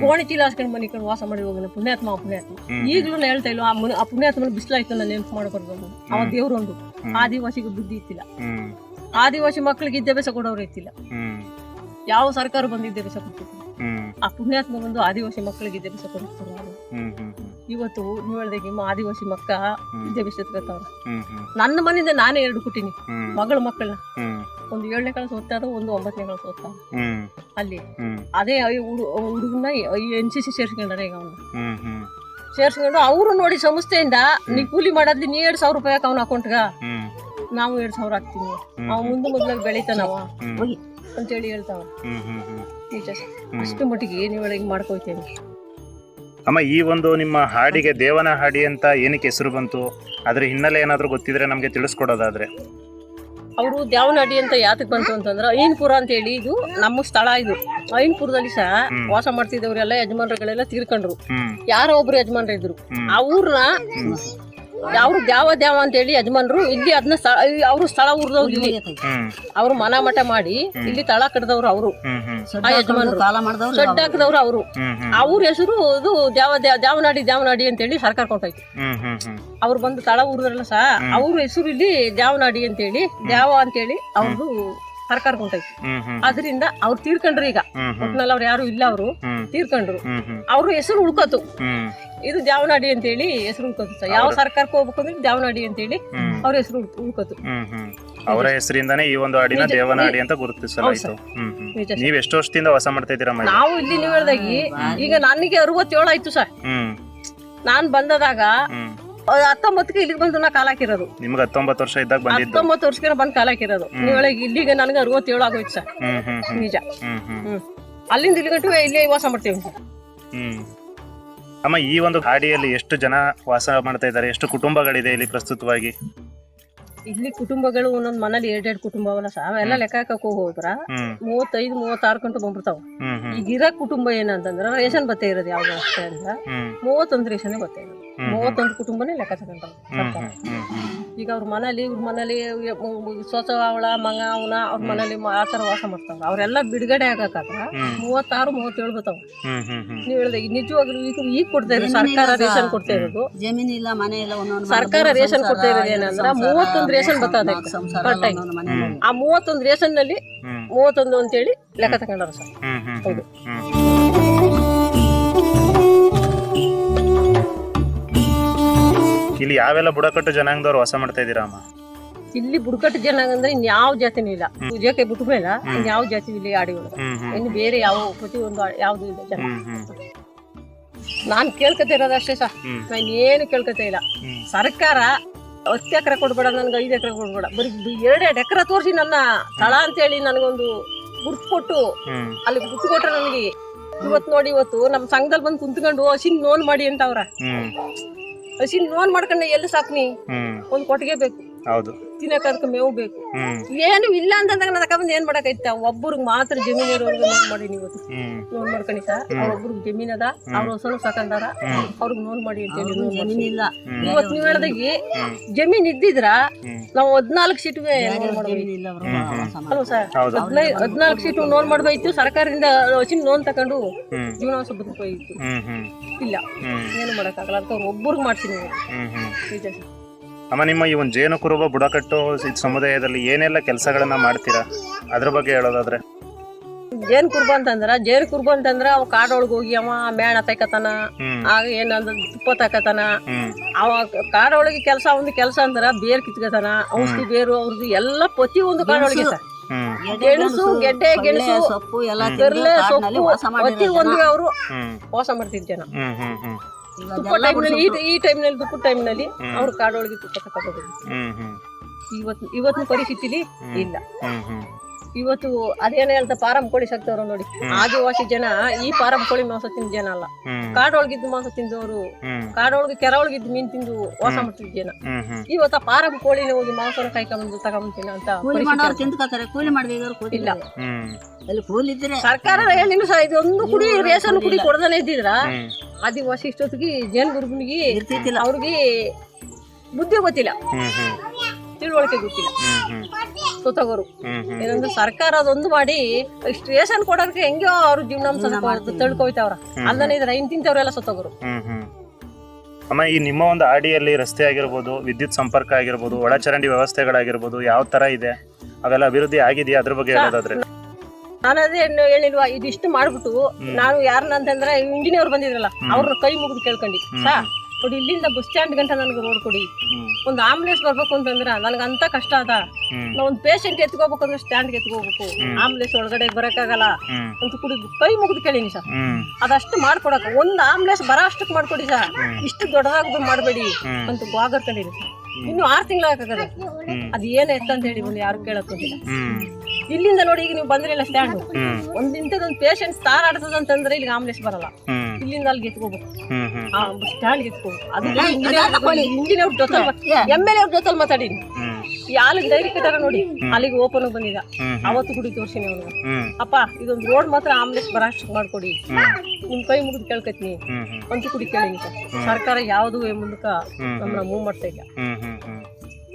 S2: ಗೋಣಿ ಚೀಲ ಹಾಸ್ಕೊಂಡು ಮನಿಕೊಂಡು ವಾಸ ಮಾಡಿ ಹೋಗಿಲ್ಲ ಪುಣ್ಯಾತ್ಮ ಪುಣ್ಯಾತ್ಮ. ಈಗಲೂ ನಾ ಹೇಳ್ತಾ ಇಲ್ಲ ಆ ಪುಣ್ಯಾತ್ಮ ಆ ಪುಣ್ಯಾತ್ಮನ ಬಿಸಿಲಾಯ್ತು ನಾನು ನೆನಪು ಮಾಡ್ಬಾರ್ದು ಅವ ದೇವ್ರು ಒಂದು
S1: ಹ್ಮ್.
S2: ಆದಿವಾಸಿಗೆ ಬುದ್ಧಿ ಇತ್ತಿಲ್ಲ. ಆದಿವಾಸಿ ಮಕ್ಕಳಿಗೆ ವಿದ್ಯಾಭ್ಯಾಸ ಕೊಡೋರು ಇತ್ತಿಲ್ಲ. ಯಾವ ಸರ್ಕಾರ ಬಂದು ವಿದ್ಯಾಭ್ಯಾಸ ಕೊಡ್ತಿತ್ತು.
S1: ಹ್ಮ್
S2: ಆ ಪುಣ್ಯಾತ್ಮ ಒಂದು ಆದಿವಾಸಿ ಮಕ್ಕಳಿಗೆ ವಿದ್ಯಾಭ್ಯಾಸ ಕೊಡಿಸ್ತಾರೆ
S1: ಹ್ಮ್
S2: ಇವತ್ತು ನೀವು ನಿಮ್ಮ ಆದಿವಾಸಿ ಮಕ್ಕ. ವಿದ್ಯಾಭ್ಯಾಸ
S1: ಹ್ಮ್
S2: ನನ್ನ ಮನೆಯಿಂದ ನಾನೇ ಎರಡು ಕೊಟ್ಟಿನಿ ಮಗಳ ಮಕ್ಕಳನ್ನ. ಒಂದು ಏಳನೇ ಕ್ಲಾಸ್ ಓದ್ತಾರ ಒಂದು ಒಂಬತ್ತನೇ ಕ್ಲಾಸ್
S1: ಓದ್ತಾರ
S2: ಅಲ್ಲಿ. ಅದೇ ಹುಡುಗನ ಎನ್ ಸಿ ಸಿ ಸೇರ್ಸ್ಕೊಂಡಾರೆ ಈಗ ಅವನು. ಸೇರ್ಸ್ಕೊಂಡು ಅವರು ನೋಡಿ ಸಂಸ್ಥೆಯಿಂದ ನೀ ಕೂಲಿ ಮಾಡೋದ್ಲಿ ನೀ ಎರಡ್ ಸಾವಿರ ರೂಪಾಯಿ ಅವನ ಅಕೌಂಟ್ಗ ನಾವು ಎರಡ್ ಸಾವಿರ
S1: ಹಾಕ್ತೀನಿ.
S2: ಅವ್ ಮುಂದೆ ಮೊದ್ಲಾಗ ಬೆಳಿತಾನವ.
S1: ಅಂತ
S2: ಹೇಳಿ ಹೇಳ್ತಾವ. ಅಷ್ಟು ಮಟ್ಟಿಗೆ ನೀವು ಹಿಂಗ್ ಮಾಡ್ಕೊಯ್ತೇನೆ
S1: ಅಮ್ಮ ಈ ಒಂದು ನಿಮ್ಮ ಹಾಡಿಗೆ ದೇವನ ಹಾಡಿ ಅಂತ ಏನಕ್ಕೆ ಹೆಸರು ಬಂತು? ಅದ್ರ ಹಿನ್ನೆಲೆ ಏನಾದರೂ ಗೊತ್ತಿದ್ರೆ ನಮಗೆ ತಿಳಿಸ್ಕೊಡೋದಾದ್ರೆ.
S2: ಅವರು ದ್ಯಾವನಹಳ್ಳಿ ಅಂತ ಯಾತಕ್ ಬಂತು ಅಂತಂದ್ರೆ ಐನ್ಪುರ ಅಂತ ಹೇಳಿ ಇದು ನಮ್ಮ ಸ್ಥಳ ಇದು. ಐನ್ಪುರದಲ್ಲಿ ಸಹ ವಾಸ ಮಾಡ್ತಿದ್ದವರೆಲ್ಲ ಯಜಮಾನರುಗಳೆಲ್ಲ ತೀರ್ಕೊಂಡ್ರು. ಯಾರೋ ಒಬ್ರು
S1: ಯಜಮಾನರಿದ್ರು.
S2: ಆ ಊರ್ನ ಅವ್ರು ದ್ಯಾವ ದ್ಯಾವ ಅಂತ ಹೇಳಿ ಯಜಮಾನ್ರು ಇಲ್ಲಿ ಅದನ್ನ ಅವರು ಸ್ಥಳ ಉರ್ದವ್ರು ಇಲ್ಲಿ. ಅವ್ರು ಮನ ಮಠ ಮಾಡಿ ಇಲ್ಲಿ ತಳ ಕಡ್ದವ್ರು ಅವರು. ಆ ಯಜಮಾನ್ರು. ಶೆಡ್ ಹಾಕಿದವ್ರು ಅವರು. ಅವ್ರ ಹೆಸರು ಇದು ದ್ಯಾವ ದ್ಯಾವನಾಡಿ ದ್ಯಾವನಾಡಿ ದ್ಯಾವನಾಡಿ ಅಂತೇಳಿ ಸರ್ಕಾರ ಕೊಟ್ಟೈತಿ. ಅವ್ರು ಬಂದು ತಳ ಉರ್ದ್ರಲ್ಲ ಸಹ ಅವ್ರ ಹೆಸರು ಇಲ್ಲಿ ದ್ಯಾವನಾಡಿ ಅಂತೇಳಿ ದ್ಯಾವ ಅಂತೇಳಿ ಅವ್ರದ್ದು ಸರ್ಕಾರ
S1: ಕೊಟ್ಟೈತಿ.
S2: ಅದರಿಂದ ಅವ್ರು ತೀರ್ಕೊಂಡ್ರು ಈಗ. ಒಟ್ನಲ್ಲಿ ಅವ್ರು ಯಾರು ಇಲ್ಲ ಅವರು. ತೀರ್ಕೊಂಡ್ರು. ಅವ್ರ ಹೆಸರು ಉಳ್ಕೋತು.
S1: ಹ್ಮ್
S2: ಜಾವನಾಡಿ ಅಂತ ಹೇಳಿ ಹೆಸರು ಉಳ್ಕೋತು ಸರ್. ಯಾವ ಸರ್ಕಾರಕ್ಕೆ ಹೋಗ್ಬೇಕು ಅಂದ್ರೆ ಜಾವನಾಡಿ ಅಂತ
S1: ಹೇಳಿ
S2: ಅವ್ರ ಹೆಸರು ಉಳ್ಕೋತು.
S1: ಹ್ಮ್ ಹ್ಮ್. ಅವರ ಹೆಸರಿಂದಾನೇ ಈ ಒಂದು ಹಾಡಿನ ದೇವನಾಡಿ ಅಂತ ಗುರುತಿಸಲಾಯಿತು. ಹ್ಮ್ ಹ್ಮ್. ನೀವ್ ಎಷ್ಟು ವರ್ಷದಿಂದ ವಾಸ ಮಾಡ್ತಾ ಇದ್ದೀರಾ ಮೈ
S2: ನಾವು ಇಲ್ಲಿ ನೀವು ಹೇಳ್ದಾಗಿ ಈಗ ನನಗೆ ಅರವತ್ತೇಳು ಆಯ್ತು ಸರ್.
S1: ಹ್ಮ್.
S2: ನಾನ್ ಬಂದದಾಗ
S1: ಹ್ಮ್.
S2: ಹತ್ತೊಂಬತ್ತಕ್ಕೆ ಇಲ್ಲಿಗೆ ಬಂದು ನಾ ಕಾಲಾಕಿರೋದು
S1: ನಿಮ್ಗೆ ಹತ್ತೊಂಬತ್ತು ವರ್ಷ ಇದ್ದಾಗ ಬಂದಿದ್ದು.
S2: ಹತ್ತೊಂಬತ್ತು ವರ್ಷಕ್ಕೆ ಬಂದು ಕಾಲಾಕಿರೋದು ನೀವು ಇಲ್ಲಿಗ ಇಲ್ಲಿಗೆ ನನಗೆ ಅರವತ್ತೇಳು ಆಗೋಯ್ತು ಸರ್.
S1: ಹ್ಮ್ ಹ್ಮ್ ಹ್ಮ್.
S2: ನಿಜ.
S1: ಹ್ಮ್ ಹ್ಮ್.
S2: ಹ್ಮ್. ಅಲ್ಲಿಂದ ಇಲ್ಲಿ ಗಂಟು ಇಲ್ಲೇ ವಾಸ ಮಾಡ್ತೀವಿ ಸರ್.
S1: ಹ್ಮ್. ಅಮ್ಮ ಈ ಒಂದು ಹಾಡಿಯಲ್ಲಿ ಎಷ್ಟು ಜನ ವಾಸ ಮಾಡ್ತಾ ಇದ್ದಾರೆ? ಎಷ್ಟು ಕುಟುಂಬಗಳಿದೆ ಇಲ್ಲಿ ಪ್ರಸ್ತುತವಾಗಿ?
S2: ಇಲ್ಲಿ ಕುಟುಂಬಗಳು ಒಂದೊಂದು ಮನೇಲಿ ಎರಡೆರಡು ಕುಟುಂಬ ಅವಲ್ಲ ಸರ್ ಅವೆಲ್ಲ ಲೆಕ್ಕ ಹಾಕಕ್ ಹೋದ್ರ
S1: ಹ್ಮ್.
S2: ಮೂವತ್ತೈದು ಮೂವತ್ತಾರು ಗಂಟೆ ಬಂದ್ಬಿಡ್ತಾವ. ಈಗ ಇರೋ ಕುಟುಂಬ ಏನಂತಂದ್ರ ರೇಷನ್ ಬತ್ತೆ ಇರೋದು ಯಾವ್ದು ಅಷ್ಟೇ ಅಂದ್ರ ಮೂವತ್ತೊಂದು ರೇಷನ್ ಬತ್ತೆ ಇರೋದು. ಮೂವತ್ತೊಂದು ಕುಟುಂಬನೇ ಲೆಕ್ಕ ತಗೊಂಡ್ರೆ ಸರ್ಕಾರ. ಈಗ ಅವ್ರ ಮನೇಲಿ ಇವ್ರ ಮನೇಲಿ ಸ್ವಚ್ಛ ಅವಳ ಮಗ ಅವನ ಅವ್ರ ಮನೇಲಿ ಆ ತರ ವಾಸ ಮಾಡ್ತಾವ ಅವರೆಲ್ಲ ಬಿಡುಗಡೆ ಆಗಕ್ಕಾಗ. ಮೂವತ್ತಾರು ಮೂವತ್ತೇಳು ಬರ್ತಾವ
S1: ಹ್ಮ್ ಹ್ಮ್ ಹ್ಮ್.
S2: ನೀವು ಹೇಳಿದೆ ನಿಜವಾಗ್ಲೂ ಈಗ ಈಗ ಕೊಡ್ತಾ ಇರೋದು ಸರ್ಕಾರ ರೇಷನ್ ಕೊಡ್ತಾ ಇರೋದು.
S3: ಜಮೀನ್ ಇಲ್ಲ ಮನೆ ಇಲ್ಲ ಒಂದೊಂದು
S2: ಸರ್ಕಾರ ರೇಷನ್ ಕೊಡ್ತಾ ಇರೋದು ಏನಂದ್ರೆ ಮೂವತ್ತೊಂದು ರೇಷನ್ ಬರ್ತದೆ ಆಗಿ. ಆ ಮೂವತ್ತೊಂದು
S1: ರೇಷನ್ನಲ್ಲಿ
S2: ಮೂವತ್ತೊಂದು ಅಂತೇಳಿ ಲೆಕ್ಕ ತಗೊಂಡಾರ ಸರ್. ಹೌದು.
S1: ಇಲ್ಲಿ ಯಾವೆಲ್ಲ ಬುಡಕಟ್ಟು ಜನಾಂಗದವ್ರು ವಾಸ ಮಾಡ್ತಾ ಇದ್ದೀರಾ ಅಮ್ಮ?
S2: ಇಲ್ಲಿ ಬುಡಕಟ್ಟು ಜನಾಂಗ ಅಂದ್ರೆ ಇನ್ಯಾವ ಜಾತಿನೂ ಇಲ್ಲ. ಪೂಜೆಗೆ ಬಿಟ್ಟ ಮೇಲೆ ಇನ್ಯಾವ ಜಾತಿ ಇಲ್ಲಿ ಆಡಿ ಒಳಗೆ
S1: ಹ್ಮ್ ಹ್ಮ್
S2: ಇನ್ನು ಬೇರೆ ಯಾವ ಪ್ರತಿಯೊಂದು ಯಾವ್ದು ಇಲ್ಲ ಜನ. ನಾನ್ ಕೇಳ್ಕೊತಾ ಇರೋದು ಅಷ್ಟೇ ಸರ್. ನಾನ್ ಏನು ಕೇಳ್ಕೊತಾ ಇಲ್ಲ. ಸರ್ಕಾರ ಹತ್ತು ಎಕರೆ ಕೊಡ್ಬೇಡ ನನ್ಗೆ ಐದು ಎಕರೆ ಕೊಡ್ಬೇಡ. ಬರೀ ಎರಡೆರಡು ಎಕರೆ ತೋರಿಸಿ ನನ್ನ ಸ್ಥಳ ಅಂತೇಳಿ ನನಗೊಂದು ಗುರ್ತು ಕೊಟ್ಟು ಅಲ್ಲಿ ಗುರ್ತು ಕೊಟ್ರೆ ನನಗೆ ಇವತ್ತು ನೋಡಿ ಇವತ್ತು ನಮ್ಮ ಸಂಘದಲ್ಲಿ ಬಂದು ಕುಂತ್ಕೊಂಡು ಹಸಿನ್ ನೋನ್ ಮಾಡಿ ಅಂತ ಅವ್ರ. ಹಸಿನ್ ನೋನ್ ಮಾಡ್ಕೊಂಡ ಎಲ್ಲಿ ಸಾಕ್ನಿ ಒಂದ್ ಕೊಟ್ಟಿಗೆ ಬೇಕು.
S1: ಹೌದು.
S2: ತಿನ್ನಕ್ ಅದಕ್ಕೆ ಮೇವು ಬೇಕು. ಏನು ಇಲ್ಲ ಅಂತಂದಾಗ ನಾನು ತಗೊಂಡ್ ಏನ್ ಮಾಡಕೈತ? ಒಬ್ಬರಿಗೆ ಮಾತ್ರ ಜಮೀನ್ ಇರೋರ್ಗೆ ನೋನ್ ಮಾಡಿ ನೀವು. ನೋನ್ ಅವ್ರ ಅವ್ರೊಬ್ರಿಗೆ ಜಮೀನ್ ಅದ ಅವ್ರ ಹೊಸನು ಸಾಕಂದಾರ ಅವ್ರಿಗೆ ನೋನ್ ಮಾಡಿ ಅಂತೇಳಿ ನೋಡ್ ಮಾಡ್ಸಿ.
S3: ಜಮೀನಿಲ್ಲ
S2: ಇವತ್ತು ನೀವು ಹೇಳ್ದಾಗಿ ಜಮೀನ್ ಇದ್ದಿದ್ರ ನಾವು ಹದ್ನಾಲ್ಕು ಸೀಟ್ಗೆ ಅಲ್ವಾ ಸರ್.
S1: ಹೌದು.
S2: ಹದಿನೈದು ಹದಿನಾಲ್ಕು ಸೀಟು ನೋನ್ ಮಾಡ್ಬೇಕು ಸರ್ಕಾರದಿಂದ ಹಸಿನ ನೋನ್ ತಕೊಂಡು ಜೀವನ ಸ್ವಲ್ಪ
S1: ಹ್ಮ್ ಹ್ಮ್.
S2: ಇಲ್ಲ. ಏನು ಮಾಡಕ್ಕಾಗಲ್ಲ. ಅಂತ ಅವ್ರು ಒಬ್ಬರಿಗೆ ಮಾಡ್ತೀನಿ ನಿಜ ಸರ್.
S1: ಅಮ್ಮ ನಿಮ್ಮ ಈ ಒಂದು ಜೇನು ಕುರುಬ ಬುಡಕಟ್ಟು ಸಮುದಾಯದಲ್ಲಿ ಏನೆಲ್ಲ ಕೆಲಸಗಳನ್ನ ಮಾಡ್ತೀರಾ? ಅದ್ರ ಬಗ್ಗೆ ಹೇಳೋದಾದ್ರೆ.
S2: ಜೇನ್ ಕುರುಬ ಅಂತಂದ್ರ ಜೇನ್ ಕುರುಬ ಅಂತಂದ್ರ ಅವ ಕಾಡೊಳಗ್ ಹೋಗಿ ಅವ ಮೇಣ ತಕತನ ಆಗ ಏನಂದ್ರ ತುಪ್ಪ ತಕತನ. ಅವ ಕಾಡೊಳಗೆ ಕೆಲಸ ಒಂದು ಕೆಲಸ ಅಂದ್ರ ಬೇರ್ ಕಿತ್ಕತನ ಔಷಧಿ ಬೇರು ಅವ್ರದ್ದು ಎಲ್ಲ ಪ್ರತಿ ಒಂದು ಕಾಡೊಳಗೆ ಸರ್. ಗೆಣಸು, ಗೆಡ್ಡೆ, ಗೆಣಸು,
S3: ಸೊಪ್ಪು ಎಲ್ಲ
S2: ಸೊಪ್ಪು ಪ್ರತಿ ಒಂದು
S3: ಜನ.
S2: ಅವರು ವಾಸ ಮಾಡ್ತಿದ್ ಜನ. ತುಪ್ಪ ಟೈಮ್ನಲ್ಲಿ ಈ ಟೈಮ್ನಲ್ಲಿ ತುಪ್ಪ ಟೈಮ್ನಲ್ಲಿ ಅವ್ರು ಕಾಡೊಳಗೆ ತುಪ್ಪ
S1: ಹ್ಮ್ ಹ್ಮ್.
S2: ಇವತ್ತು ಇವತ್ತಿನ ಪರಿಸ್ಥಿತಿಲಿ ಇಲ್ಲ.
S1: ಹ್ಮ್ ಹ್ಮ್.
S2: ಇವತ್ತು ಅದೇನೇ ಅಂತ ಫಾರಂ ಕೋಳಿ ಸಾಕ್ತವ್ರು ನೋಡಿ. ಆದಿವಾಸಿ ಜನ ಈ ಫಾರಂ ಕೋಳಿ ಮಾಂಸ ತಿಂದ ಜನ ಅಲ್ಲ. ಕಾಡೊಳಗಿದ್ದು ಮಾಂಸ ತಿಂದವರು ಕಾಡೊಳಗೆ ಕೆರೊಳಗಿದ್ದು ಮೀನ್ ತಿಂದು ವಾಸ ಮಾಡ್ತಿದ್ದ ಜನ. ಇವತ್ತು ಪಾರಂ ಕೋಳಿನ ಹೋಗಿ ಮಾಂಸನ ಕಾಯ್ಕೊಂಬಂದು ತಗೊಂಡ್ತೀನ ಅಂತ
S3: ಕೂಲಿ ಮಾಡೋರು
S2: ಆಗಿದೆ.
S3: ತಿಂದ್ಕೋತಾರೆ ಕೂಲಿ ಮಾಡಿದವರು ಕೂಲಿ
S2: ಇಲ್ಲ.
S3: ಅಲ್ಲಿ ಕೂಲಿ ಇದ್ರೆ
S2: ಸರ್ಕಾರ ಇದೊಂದು ಕುಡಿ ರೇಷನ್ ಕುಡಿ ಕೊಡದನೇ ಇದ್ದಿದ್ರ ಆದಿವಾಸಿ ಇಷ್ಟೊತ್ತಿಗೆ ಜೇನ್ ಗುರುಗುನಿಗೆ
S3: ಇರ್ತಿದ್ದಿಲ್ಲ.
S2: ಅವ್ರಿಗೆ ಬುದ್ಧಿ ಗೊತ್ತಿಲ್ಲ. ತಿಳುವಳಿಕೆ ಗೊತ್ತಿಲ್ಲ.
S1: ಹ್ಮ್ ಇದೊಂದು
S2: ಏನಂದ್ರೆ ಸರ್ಕಾರ ಅದೊಂದು ಮಾಡಿ ಸ್ಟೇಷನ್ ರೇಷನ್ ಕೊಡೋಕೆ ಹೆಂಗೋ ಅವ್ರ ಜೀವನಾಂಶ ತಳ್ಕೊಯ್ತಾವ್ರ. ಅಲ್ಲನೇ ಇದ್ರ ಇನ್ ತಿಂತವ್ರೆಲ್ಲ ಸತ್ತೋಗರು
S1: ಅಮ್ಮ ಈ ನಿಮ್ಮ ಒಂದು ಆಡಿಯಲ್ಲಿ ರಸ್ತೆ ಆಗಿರ್ಬೋದು ವಿದ್ಯುತ್ ಸಂಪರ್ಕ ಆಗಿರ್ಬೋದು ಒಳಚರಂಡಿ ವ್ಯವಸ್ಥೆಗಳಾಗಿರ್ಬೋದು ಯಾವ ತರ ಇದೆ? ಅವೆಲ್ಲ ಅಭಿವೃದ್ಧಿ ಆಗಿದೆಯಾ ಅದ್ರ ಬಗ್ಗೆ ಹೇಳೋದಾದ್ರೆ?
S2: ನಾನು ಅದೇ ಹೇಳಿಲ್ವಾ ಇದಿಷ್ಟು ಮಾಡ್ಬಿಟ್ಟು ನಾನು ಯಾರನ್ನ ಅಂತಂದ್ರೆ ಇಂಜಿನಿಯರ್ ಬಂದಿದ್ರಲ್ಲ ಅವ್ರ ಕೈ ಮುಗಿದು ಕೇಳ್ಕೊಂಡಿ ನೋಡಿ ಇಲ್ಲಿಂದ ಬಸ್ ಸ್ಟ್ಯಾಂಡ್ ಗಂಟ ನನಗೆ ರೋಡ್ ಕೊಡಿ. ಒಂದು ಆಂಬುಲೆನ್ಸ್ ಬರ್ಬೇಕು ಅಂತಂದ್ರೆ ನನಗೆ ಅಂತ ಕಷ್ಟ ಅದ.
S1: ನಾವ್
S2: ನಾ ಒಂದು ಪೇಷಂಟ್ ಎತ್ಕೋಬೇಕು ಅಂದ್ರೆ ಸ್ಟ್ಯಾಂಡ್ಗೆ ಎತ್ಕೋಬೇಕು. ಆಂಬುಲೆನ್ಸ್ ಒಳಗಡೆ ಬರಕ್ಕಾಗಲ್ಲ.
S1: ಹ್ಮ್.
S2: ಅಂತ ಕುಡಿ ಕೈ ಮುಗಿದು ಕೇಳಿನಿ ಸರ್ ಅದಷ್ಟು ಮಾಡ್ಕೊಡಕ ಒಂದು ಆಂಬುಲೆನ್ಸ್ ಬರೋ ಅಷ್ಟಕ್ಕೆ ಮಾಡ್ಕೊಡಿ ಸರ್ ಇಷ್ಟು ದೊಡ್ಡದಾಗಿ ಮಾಡಬೇಡಿ ಅಂತ ಸರ್ ಇನ್ನು ಆರು ತಿಂಗಳು
S1: ಆಗದ
S2: ಅದು ಏನ್ ಎತ್ತ ಅಂತ ಹೇಳಿ ಒಂದು ಯಾರು
S1: ಕೇಳಕ್ಕೋಗಿಲ್ಲ
S2: ಇಲ್ಲಿಂದ ನೋಡಿ ಈಗ ನೀವು ಬಂದ್ರಿಲ್ಲ ಸ್ಟ್ಯಾಂಡ್ ಒಂದ್ ಇಂಥದೊಂದು ಪೇಷಂಟ್ ಸ್ಟಾರ್ ಆಡ್ತದ ಅಂತಂದ್ರೆ ಇಲ್ಲಿ ಆಂಬುಲೆನ್ಸ್ ಬರಲ್ಲ. ಇಲ್ಲಿಂದ ಅಲ್ಲಿ ಎತ್ಕೋಬೇಕು. ಸ್ಟ್ಯಾಂಡ್ ಎತ್ಕೋಬೇಕು. ಅದು ಇಂಜಿನಿಯರ್ ಜೊತೆ ಎಂ ಎಲ್ ಅವ್ರ ಜೊತೆ ಮಾತಾಡೀನಿ. ಈ ಡೈರಿ ಕಟ್ಟಾರ ನೋಡಿ. ಅಲ್ಲಿಗೆ ಓಪನ್ ಬಂದಿದ ಅವತ್ತು ಗುಡಿ ತೋರ್ಸಿನಿ ಅವ್ನಿಗೆ.
S1: ಹ್ಮ್.
S2: ಅಪ್ಪ ಇದೊಂದು ರೋಡ್ ಮಾತ್ರ ಆಂಬುಲೆನ್ಸ್ ಬರಷ್ಟ್ ಮಾಡ್ಕೊಡಿ. ನಿಮ್ ಕೈ ಮುಗಿದು ಕೇಳ್ಕತ್ನಿ ಅಂತ ಕುಡಿ ಕೇಳಿ ಸರ್ಕಾರ ಯಾವುದು ಮೂಲಕ. ನಮ್ಮನ್ನ ಮೂವ್ ಮಾಡ್ತಾ ಇಲ್ಲ.